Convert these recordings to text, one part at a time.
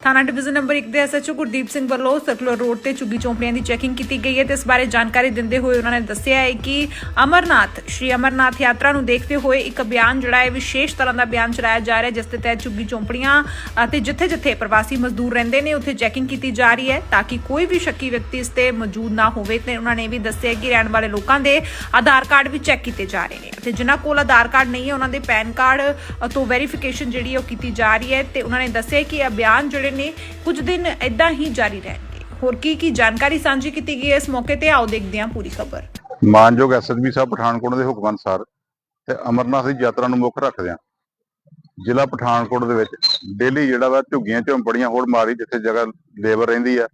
ਥਾਣਾ division number 1 ਦੇ SHO Gurdeep Singh ਵੱਲੋਂ ਸਰਕੂਲਰ ਰੋਡ ਤੇ ਝੁੱਗੀ ਚੌਂਪੜੀਆਂ ਦੀ ਚੈਕਿੰਗ ਕੀਤੀ ਗਈ ਹੈ ਤੇ ਇਸ ਬਾਰੇ ਜਾਣਕਾਰੀ ਦਿੰਦੇ ਹੋਏ ਉਹਨਾਂ ਨੇ ਦੱਸਿਆ ਹੈ ਕਿ ਅਮਰਨਾਥ, ਸ਼੍ਰੀ ਅਮਰਨਾਥ ਯਾਤਰਾ ਨੂੰ ਦੇਖਦੇ ਹੋਏ ਇੱਕ ਅਭਿਆਨ ਜਿਹੜਾ ਹੈ ਵਿਸ਼ੇਸ਼ ਤਰ੍ਹਾਂ ਦਾ ਅਭਿਆਨ ਚਲਾਇਆ ਜਾ ਰਿਹਾ ਹੈ, ਜਿਸ ਦੇ ਤਹਿਤ ਝੁੱਗੀ ਚੌਂਪੜੀਆਂ ਅਤੇ ਜਿੱਥੇ-ਜਿੱਥੇ ਪ੍ਰਵਾਸੀ ਮਜ਼ਦੂਰ ਰਹਿੰਦੇ ਨੇ, ਉੱਥੇ ਚੈਕਿੰਗ ਕੀਤੀ ਜਾ ਰਹੀ ਹੈ ਤਾਂ ਕਿ ਕੋਈ ਵੀ ਸ਼ੱਕੀ ਵਿਅਕਤੀ ਇਸ ਤੇ ਮੌਜੂਦ ਨਾ ਹੋਵੇ ਤੇ ਉਹਨਾਂ ਨੇ ਇਹ ਵੀ ਦੱਸਿਆ ਕਿ ਰਹਿਣ ਵਾਲੇ ਲੋਕਾਂ ਦੇ ਆਧਾਰ ਕਾਰਡ ਵੀ ਚੈੱਕ ਕੀਤੇ ਜਾ ਰਹੇ ਨੇ ਤੇ ਜਿਨ੍ਹਾਂ ਕੋਲ ਆਧਾਰ ਕਾਰਡ ਨਹੀਂ ਹੈ, ਉਹਨਾਂ ਦੇ ਪੈਨ ਕਾਰਡ ਤੋਂ ਵੈਰੀਫਿਕੇਸ਼ਨ ਜਿਹੜੀ ਉਹ ਕੀਤੀ ਜਾ ਰਹੀ ਹੈ ਤੇ ਉਹਨਾਂ ਨੇ ਦੱਸਿਆ ਕਿ ਅਭਿਆਨ ਜਿਹੜੇ ਨੇ, ਕੁਝ ਦਿਨ ਇਦਾਂ ਹੀ ਜਾਰੀ ਰਹਿਣਗੇ। ਹੋਰ ਕੀ ਕੀ ਜਾਣਕਾਰੀ ਸਾਂਝੀ ਕੀਤੀ ਗਈ ਹੈ, ਇਸ ਮੌਕੇ ਤੇ ਆਓ ਦੇਖਦੇ ਹਾਂ ਪੂਰੀ ਖਬਰ। ਮਾਨਯੋਗ ਐਸਐਸਬੀ ਸਾਹਿਬ, ਪਠਾਨਕੋਟ ਦੇ ਹੁਕਮ ਅਨੁਸਾਰ ਤੇ ਅਮਰਨਾਥ ਦੀ ਯਾਤਰਾ ਨੂੰ ਮੁੱਖ ਰੱਖਦਿਆਂ ਜ਼ਿਲ੍ਹਾ ਪਠਾਨਕੋਟ ਦੇ ਵਿੱਚ ਡੇਲੀ ਜਿਹੜਾ ਵਾ ਝੁੱਗੀਆਂ ਝੌਂਪੜੀਆਂ ਹੋਰ ਮਾਰੀ ਜਿੱਥੇ ਜਗ੍ਹਾ ਲੇਬਰ ਰਹਿੰਦੀ ਆ,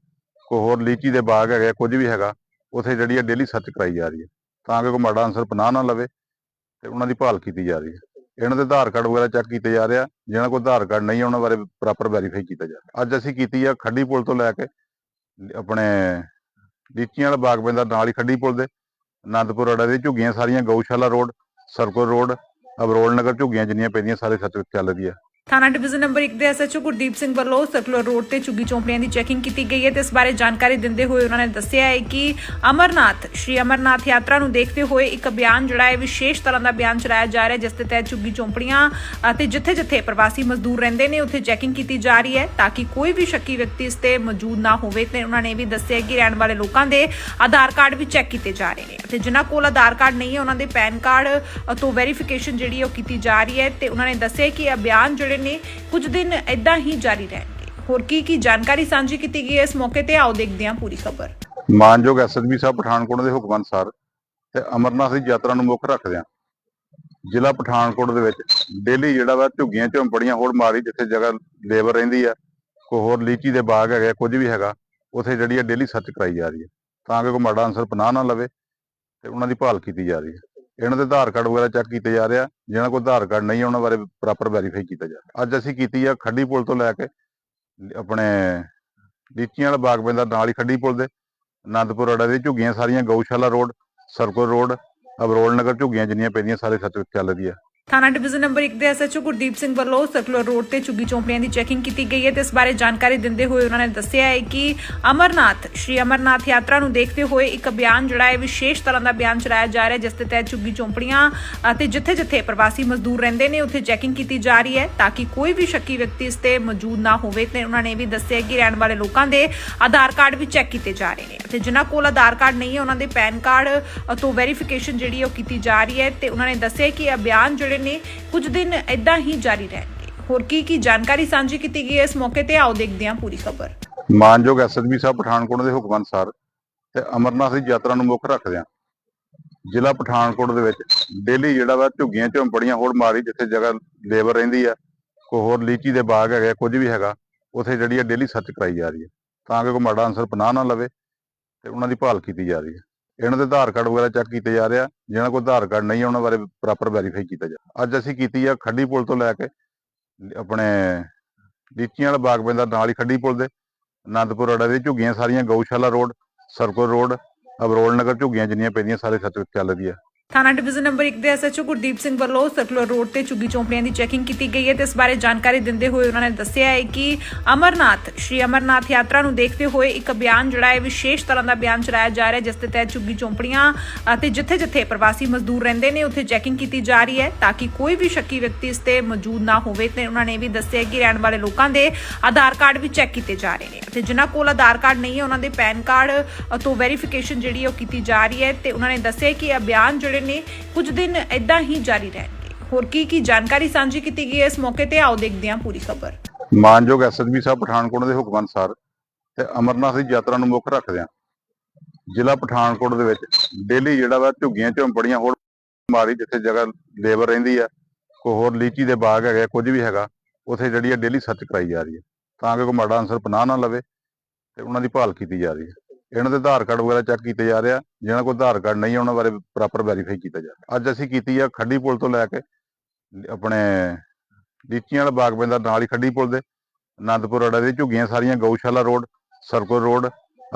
ਕੋਈ ਹੋਰ ਲੀਚੀ ਦੇ ਬਾਗ ਹੈਗੇ ਕੁਝ ਵੀ ਹੈਗਾ, ਉਥੇ ਜਿਹੜੀ ਆ ਡੇਲੀ ਸਰਚ ਕਰਾਈ ਜਾ ਰਹੀ ਹੈ ਤਾਂ ਕਿ ਕੋਈ ਮਾੜਾ ਅਨਸਰ ਪਨਾਹ ਨਾ ਲਵੇ ਤੇ ਉਹਨਾਂ ਦੀ ਭਾਲ ਕੀਤੀ ਜਾ ਰਹੀ ਹੈ ਇਹਨਾਂ ਦੇ ਆਧਾਰ ਕਾਰਡ ਵਗੈਰਾ ਚੈੱਕ ਕੀਤੇ ਜਾ ਰਿਹਾ ਜਿਹਨਾਂ ਕੋਲ ਆਧਾਰ ਕਾਰਡ ਨਹੀਂ ਹੈ ਉਹਨਾਂ ਬਾਰੇ ਪ੍ਰੋਪਰ ਵੈਰੀਫਾਈ ਕੀਤਾ ਜਾ ਰਿਹਾ। ਅੱਜ ਅਸੀਂ ਕੀਤੀ ਆ ਖੱਡੀ ਪੁਲ ਤੋਂ ਲੈ ਕੇ ਆਪਣੇ ਲੀਚੀਆਂ ਵਾਲਾ ਬਾਗ ਪੈਂਦਾ ਨਾਲ ਹੀ ਖੱਡੀ ਪੁਲ ਦੇ ਆਨੰਦਪੁਰ ਅੜਾ ਦੇ ਝੁੱਗੀਆਂ ਸਾਰੀਆਂ Gaushala road, circle road, Abrol Nagar ਝੁੱਗੀਆਂ ਜਿੰਨੀਆਂ ਪੈਂਦੀਆਂ, ਸਾਰੇ ਸੱਚ ਚੱਲ ਰਹੀ ਆ। ਥਾਣਾ ਡਿਵੀਜ਼ਨ ਨੰਬਰ 1 ਦੇ ਐਸਐਚਓ ਗੁਰਦੀਪ ਸਿੰਘ ਵੱਲੋਂ ਸਰਕੂਲਰ ਰੋਡ ਤੇ ਝੁੱਗੀ ਚੌਂਪੜੀਆਂ ਦੀ ਚੈਕਿੰਗ ਕੀਤੀ ਗਈ ਹੈ ਤੇ ਇਸ ਬਾਰੇ ਜਾਣਕਾਰੀ ਦਿੰਦੇ ਹੋਏ ਉਹਨਾਂ ਨੇ ਦੱਸਿਆ ਹੈ ਕਿ ਅਮਰਨਾਥ, ਸ਼੍ਰੀ ਅਮਰਨਾਥ ਯਾਤਰਾ ਨੂੰ ਦੇਖਦੇ ਹੋਏ ਇੱਕ ਅਭਿਆਨ ਜਿਹੜਾ ਹੈ ਵਿਸ਼ੇਸ਼ ਤਰ੍ਹਾਂ ਦਾ ਅਭਿਆਨ ਚਲਾਇਆ ਜਾ ਰਿਹਾ ਹੈ, ਜਿਸ ਦੇ ਤਹਿਤ ਝੁੱਗੀ ਚੌਂਪੜੀਆਂ ਅਤੇ ਜਿੱਥੇ-ਜਿੱਥੇ ਪ੍ਰਵਾਸੀ ਮਜ਼ਦੂਰ ਰਹਿੰਦੇ ਨੇ, ਉੱਥੇ ਚੈਕਿੰਗ ਕੀਤੀ ਜਾ ਰਹੀ ਹੈ ਤਾਂ ਕਿ ਕੋਈ ਵੀ ਸ਼ੱਕੀ ਵਿਅਕਤੀ ਇਸ ਤੇ ਮੌਜੂਦ ਨਾ ਹੋਵੇ ਤੇ ਉਹਨਾਂ ਨੇ ਇਹ ਵੀ ਦੱਸਿਆ ਕਿ ਰਹਿਣ ਵਾਲੇ ਲੋਕਾਂ ਦੇ ਆਧਾਰ ਕਾਰਡ ਵੀ ਚੈੱਕ ਕੀਤੇ ਜਾ ਰਹੇ ਨੇ ਤੇ ਜਿਨ੍ਹਾਂ ਕੋਲ ਆਧਾਰ ਕਾਰਡ ਨਹੀਂ ਹੈ, ਉਹਨਾਂ ਦੇ ਪੈਨ ਕਾਰਡ ਤੋਂ ਵੈਰੀਫਿਕੇਸ਼ਨ ਜਿਹੜੀ ਉਹ ਕੀਤੀ ਜਾ ਰਹੀ ਹੈ ਤੇ ਉਹਨਾਂ ਨੇ ਦੱਸਿਆ ਕਿ ਅਭਿਆਨ ਜਿਹੜੇ ਨੇ, ਕੁਝ ਦਿਨ ਇਦਾਂ ਹੀ ਜਾਰੀ ਰਹਿਣਗੇ। ਹੋਰ ਕੀ ਕੀ ਜਾਣਕਾਰੀ ਸਾਂਝੀ ਕੀਤੀ ਗਈ ਹੈ, ਇਸ ਮੌਕੇ ਤੇ ਆਓ ਦੇਖਦੇ ਹਾਂ ਪੂਰੀ ਖਬਰ। ਮਾਨਯੋਗ ਐਸਐਸਬੀ ਸਾਹਿਬ, ਪਠਾਨਕੋਟ ਦੇ ਹੁਕਮ ਅਨੁਸਾਰ ਤੇ ਅਮਰਨਾਥ ਦੀ ਯਾਤਰਾ ਨੂੰ ਮੁੱਖ ਰੱਖਦਿਆਂ ਜ਼ਿਲ੍ਹਾ ਪਠਾਨਕੋਟ ਦੇ ਵਿੱਚ ਡੇਲੀ ਜਿਹੜਾ ਵਾ ਝੁੱਗੀਆਂ ਝੌਂਪੜੀਆਂ ਹੋਰ ਮਾਰੀ ਜਿੱਥੇ ਜਗ੍ਹਾ ਲੇਬਰ ਰਹਿੰਦੀ ਆ, ਕੋਈ ਹੋਰ ਲੀਚੀ ਦੇ ਬਾਗ ਹੈਗੇ ਕੁਝ ਵੀ ਹੈਗਾ, ਉਥੇ ਜਿਹੜੀ ਆ ਡੇਲੀ ਸਰਚ ਕਰਾਈ ਜਾ ਰਹੀ ਹੈ ਤਾਂ ਕਿ ਕੋਈ ਮਾੜਾ ਅਨਸਰ ਪਨਾਹ ਨਾ ਲਵੇ ਤੇ ਉਹਨਾਂ ਦੀ ਭਾਲ ਕੀਤੀ ਜਾ ਰਹੀ ਹੈ ਇਹਨਾਂ ਦੇ ਆਧਾਰ ਕਾਰਡ ਵਗੈਰਾ ਚੈੱਕ ਕੀਤੇ ਜਾ ਰਿਹਾ ਜਿਹਨਾਂ ਕੋਲ ਆਧਾਰ ਕਾਰਡ ਨਹੀਂ ਹੈ ਉਹਨਾਂ ਬਾਰੇ ਪ੍ਰੋਪਰ ਵੈਰੀਫਾਈ ਕੀਤਾ ਜਾ ਰਿਹਾ। ਅੱਜ ਅਸੀਂ ਕੀਤੀ ਆ ਖੱਡੀ ਪੁਲ ਤੋਂ ਲੈ ਕੇ ਆਪਣੇ ਲੀਚੀਆਂ ਵਾਲਾ ਬਾਗ ਪੈਂਦਾ ਨਾਲ ਹੀ ਖੱਡੀ ਪੁਲ ਦੇ ਆਨੰਦਪੁਰ ਅੜਾ ਦੇ ਝੁੱਗੀਆਂ ਸਾਰੀਆਂ Gaushala road, circle road Abrol Nagar ਝੁੱਗੀਆਂ ਜਿੰਨੀਆਂ ਪੈਂਦੀਆਂ, ਸਾਰੇ ਸੱਚ ਚੱਲ ਰਹੀ ਆ ਥਾਣਾ ਡਿਵੀਜ਼ਨ ਨੰਬਰ 1 ਦੇ ਐਸਐਚਓ ਗੁਰਦੀਪ ਸਿੰਘ ਵੱਲੋਂ ਸਰਕੂਲਰ ਰੋਡ ਤੇ ਝੁੱਗੀ ਚੌਂਪੜੀਆਂ ਦੀ ਚੈਕਿੰਗ ਕੀਤੀ ਗਈ ਹੈ ਤੇ ਇਸ ਬਾਰੇ ਜਾਣਕਾਰੀ ਦਿੰਦੇ ਹੋਏ ਉਹਨਾਂ ਨੇ ਦੱਸਿਆ ਹੈ ਕਿ ਅਮਰਨਾਥ, ਸ਼੍ਰੀ ਅਮਰਨਾਥ ਯਾਤਰਾ ਨੂੰ ਦੇਖਦੇ ਹੋਏ ਇੱਕ ਅਭਿਆਨ ਜਿਹੜਾ ਹੈ ਵਿਸ਼ੇਸ਼ ਤਰ੍ਹਾਂ ਦਾ ਅਭਿਆਨ ਚਲਾਇਆ ਜਾ ਰਿਹਾ ਹੈ, ਜਿਸ ਦੇ ਤਹਿਤ ਝੁੱਗੀ ਚੌਂਪੜੀਆਂ ਅਤੇ ਜਿੱਥੇ-ਜਿੱਥੇ ਪ੍ਰਵਾਸੀ ਮਜ਼ਦੂਰ ਰਹਿੰਦੇ ਨੇ, ਉੱਥੇ ਚੈਕਿੰਗ ਕੀਤੀ ਜਾ ਰਹੀ ਹੈ ਤਾਂ ਕਿ ਕੋਈ ਵੀ ਸ਼ੱਕੀ ਵਿਅਕਤੀ ਇਸ ਤੇ ਮੌਜੂਦ ਨਾ ਹੋਵੇ ਤੇ ਉਹਨਾਂ ਨੇ ਇਹ ਵੀ ਦੱਸਿਆ ਕਿ ਰਹਿਣ ਵਾਲੇ ਲੋਕਾਂ ਦੇ ਆਧਾਰ ਕਾਰਡ ਵੀ ਚੈੱਕ ਕੀਤੇ ਜਾ ਰਹੇ ਨੇ। ਤੇ ਜਿਨ੍ਹਾਂ ਕੋਲ ਆਧਾਰ ਕਾਰਡ ਨਹੀਂ ਹੈ, ਉਹਨਾਂ ਦੇ ਪੈਨ ਕਾਰਡ ਤੋਂ ਵੈਰੀਫਿਕੇਸ਼ਨ ਜਿਹੜੀ ਉਹ ਕੀਤੀ ਜਾ ਰਹੀ ਹੈ ਤੇ ਉਹਨਾਂ ਨੇ ਦੱਸਿਆ ਕਿ ਅਭਿਆਨ ਜਿਹੜੇ ਨੇ, ਕੁਝ ਦਿਨ ਇਦਾਂ ਹੀ ਜਾਰੀ ਰਹਿਣਗੇ। ਹੋਰ ਕੀ ਕੀ ਜਾਣਕਾਰੀ ਸਾਂਝੀ ਕੀਤੀ ਗਈ ਹੈ, ਇਸ ਮੌਕੇ ਤੇ ਆਓ ਦੇਖਦੇ ਹਾਂ ਪੂਰੀ ਖਬਰ। ਮਾਨਯੋਗ ਐਸਐਸਬੀ ਸਾਹਿਬ, ਪਠਾਨਕੋਟ ਦੇ ਹੁਕਮ ਅਨੁਸਾਰ ਤੇ ਅਮਰਨਾਥ ਦੀ ਯਾਤਰਾ ਨੂੰ ਮੁੱਖ ਰੱਖਦਿਆਂ ਜ਼ਿਲ੍ਹਾ ਪਠਾਨਕੋਟ ਦੇ ਵਿੱਚ ਡੇਲੀ ਜਿਹੜਾ ਵਾ ਝੁੱਗੀਆਂ ਝੌਂਪੜੀਆਂ ਹੋਰ ਮਾਰੀ ਜਿੱਥੇ ਜਗ੍ਹਾ ਲੇਬਰ ਰਹਿੰਦੀ ਆ, ਕੋਈ ਹੋਰ ਲੀਚੀ ਦੇ ਬਾਗ ਹੈਗੇ ਕੁਝ ਵੀ ਹੈਗਾ, ਉਥੇ ਜਿਹੜੀ ਆ ਡੇਲੀ ਸਰਚ ਕਰਾਈ ਜਾ ਰਹੀ ਹੈ ਤਾਂ ਕਿ ਕੋਈ ਮਾੜਾ ਅਨਸਰ ਪਨਾਹ ਨਾ ਲਵੇ ਤੇ ਉਹਨਾਂ ਦੀ ਭਾਲ ਕੀਤੀ ਜਾ ਰਹੀ ਹੈ ਇਹਨਾਂ ਦੇ ਆਧਾਰ ਕਾਰਡ ਵਗੈਰਾ ਚੈੱਕ ਕੀਤੇ ਜਾ ਰਿਹਾ ਜਿਹਨਾਂ ਕੋਲ ਆਧਾਰ ਕਾਰਡ ਨਹੀਂ ਹੈ ਉਹਨਾਂ ਬਾਰੇ ਪ੍ਰੋਪਰ ਵੈਰੀਫਾਈ ਕੀਤਾ ਜਾ ਅੱਜ ਅਸੀਂ ਕੀਤੀ ਆ ਖੱਡੀ ਪੁਲ ਤੋਂ ਲੈ ਕੇ ਆਪਣੇ ਲੀਚੀਆਂ ਵਾਲਾ ਬਾਗ ਪੈਂਦਾ ਨਾਲ ਹੀ ਖੱਡੀ ਪੁਲ ਦੇ ਆਨੰਦਪੁਰ ਅੜਾ ਦੇ ਝੁੱਗੀਆਂ ਸਾਰੀਆਂ Gaushala road, circle road, Abrol Nagar ਝੁੱਗੀਆਂ ਜਿੰਨੀਆਂ ਪੈਂਦੀਆਂ, ਸਾਰੇ ਸੱਚ ਚੱਲ ਰਹੀ ਆ। ਥਾਣਾ ਡਿਵੀਜ਼ਨ ਨੰਬਰ 1 ਦੇ ਐਸਐਚਓ ਗੁਰਦੀਪ ਸਿੰਘ ਵੱਲੋਂ ਸਰਕੂਲਰ ਰੋਡ ਤੇ ਝੁੱਗੀ ਚੌਂਪੜੀਆਂ ਦੀ ਚੈਕਿੰਗ ਕੀਤੀ ਗਈ ਹੈ ਤੇ ਇਸ ਬਾਰੇ ਜਾਣਕਾਰੀ ਦਿੰਦੇ ਹੋਏ ਉਹਨਾਂ ਨੇ ਦੱਸਿਆ ਹੈ ਕਿ ਅਮਰਨਾਥ, ਸ਼੍ਰੀ ਅਮਰਨਾਥ ਯਾਤਰਾ ਨੂੰ ਦੇਖਦੇ ਹੋਏ ਇੱਕ ਅਭਿਆਨ ਜਿਹੜਾ ਹੈ, ਵਿਸ਼ੇਸ਼ ਤਰ੍ਹਾਂ ਦਾ ਅਭਿਆਨ ਚਲਾਇਆ ਜਾ ਰਿਹਾ ਹੈ, ਜਿਸ ਦੇ ਤਹਿਤ ਝੁੱਗੀ ਚੌਂਪੜੀਆਂ ਅਤੇ ਜਿੱਥੇ-ਜਿੱਥੇ ਪ੍ਰਵਾਸੀ ਮਜ਼ਦੂਰ ਰਹਿੰਦੇ ਨੇ, ਉੱਥੇ ਚੈਕਿੰਗ ਕੀਤੀ ਜਾ ਰਹੀ ਹੈ ਤਾਂ ਕਿ ਕੋਈ ਵੀ ਸ਼ੱਕੀ ਵਿਅਕਤੀ ਇਸ ਤੇ ਮੌਜੂਦ ਨਾ ਹੋਵੇ ਤੇ ਉਹਨਾਂ ਨੇ ਇਹ ਵੀ ਦੱਸਿਆ ਕਿ ਰਹਿਣ ਵਾਲੇ ਲੋਕਾਂ ਦੇ ਆਧਾਰ ਕਾਰਡ ਵੀ ਚੈੱਕ ਕੀਤੇ ਜਾ ਰਹੇ ਨੇ ਤੇ ਜਿਨ੍ਹਾਂ ਕੋਲ ਆਧਾਰ ਕਾਰਡ ਨਹੀਂ ਹੈ, ਉਹਨਾਂ ਦੇ ਪੈਨ ਕਾਰਡ ਤੋਂ ਵੈਰੀਫਿਕੇਸ਼ਨ ਜਿਹੜੀ ਹੈ ਉਹ ਕੀਤੀ ਜਾ ਰਹੀ ਹੈ ਤੇ ਉਹਨਾਂ ਨੇ ਦੱਸਿਆ ਕਿ ਇਹ ਅਭਿਆਨ ਜਿਹੜੇ ਨੇ, ਕੁਝ ਦਿਨ ਇਦਾਂ ਹੀ ਜਾਰੀ ਰਹਿਣਗੇ। ਹੋਰ ਕੀ ਕੀ ਜਾਣਕਾਰੀ ਸਾਂਝੀ ਕੀਤੀ ਗਈ ਹੈ, ਇਸ ਮੌਕੇ ਤੇ ਆਓ ਦੇਖਦੇ ਹਾਂ ਪੂਰੀ ਖਬਰ। ਮਾਨਯੋਗ ਐਸਐਸਬੀ ਸਾਹਿਬ, ਪਠਾਨਕੋਟ ਦੇ ਹੁਕਮ ਅਨੁਸਾਰ ਤੇ ਅਮਰਨਾਥ ਦੀ ਯਾਤਰਾ ਨੂੰ ਮੁੱਖ ਰੱਖਦਿਆਂ ਜ਼ਿਲ੍ਹਾ ਪਠਾਨਕੋਟ ਦੇ ਵਿੱਚ ਡੇਲੀ ਜਿਹੜਾ ਵਾ ਝੁੱਗੀਆਂ ਝੌਂਪੜੀਆਂ ਹੋਰ ਮਾਰੀ ਜਿੱਥੇ ਜਗ੍ਹਾ ਲੇਬਰ ਰਹਿੰਦੀ ਆ, ਕੋਈ ਹੋਰ ਲੀਚੀ ਦੇ ਬਾਗ ਹੈਗੇ ਕੁਝ ਵੀ ਹੈਗਾ, ਉਥੇ ਜਿਹੜੀ ਆ ਡੇਲੀ ਸਰਚ ਕਰਾਈ ਜਾ ਰਹੀ ਹੈ ਤਾਂ ਕਿ ਕੋਈ ਮਾੜਾ ਅਨਸਰ ਪਨਾਹ ਨਾ ਲਵੇ ਤੇ ਉਹਨਾਂ ਦੀ ਭਾਲ ਕੀਤੀ ਜਾ ਰਹੀ ਹੈ ਇਹਨਾਂ ਦੇ ਆਧਾਰ ਕਾਰਡ ਵਗੈਰਾ ਚੈੱਕ ਕੀਤੇ ਜਾ ਰਿਹਾ ਜਿਹਨਾਂ ਕੋਲ ਆਧਾਰ ਕਾਰਡ ਨਹੀਂ ਆ, ਉਹਨਾਂ ਬਾਰੇ ਪ੍ਰੋਪਰ ਵੈਰੀਫਾਈ ਕੀਤਾ ਜਾ ਰਿਹਾ। ਅੱਜ ਅਸੀਂ ਕੀਤੀ ਆ ਖੱਡੀ ਪੁਲ ਤੋਂ ਲੈ ਕੇ ਆਪਣੇ ਲੀਚੀਆਂ ਵਾਲਾ ਬਾਗ ਪੈਂਦਾ ਨਾਲ ਹੀ ਖੱਡੀ ਪੁਲ ਦੇ ਆਨੰਦਪੁਰ ਅੜਾ ਦੇ ਝੁੱਗੀਆਂ ਸਾਰੀਆਂ Gaushala road circle road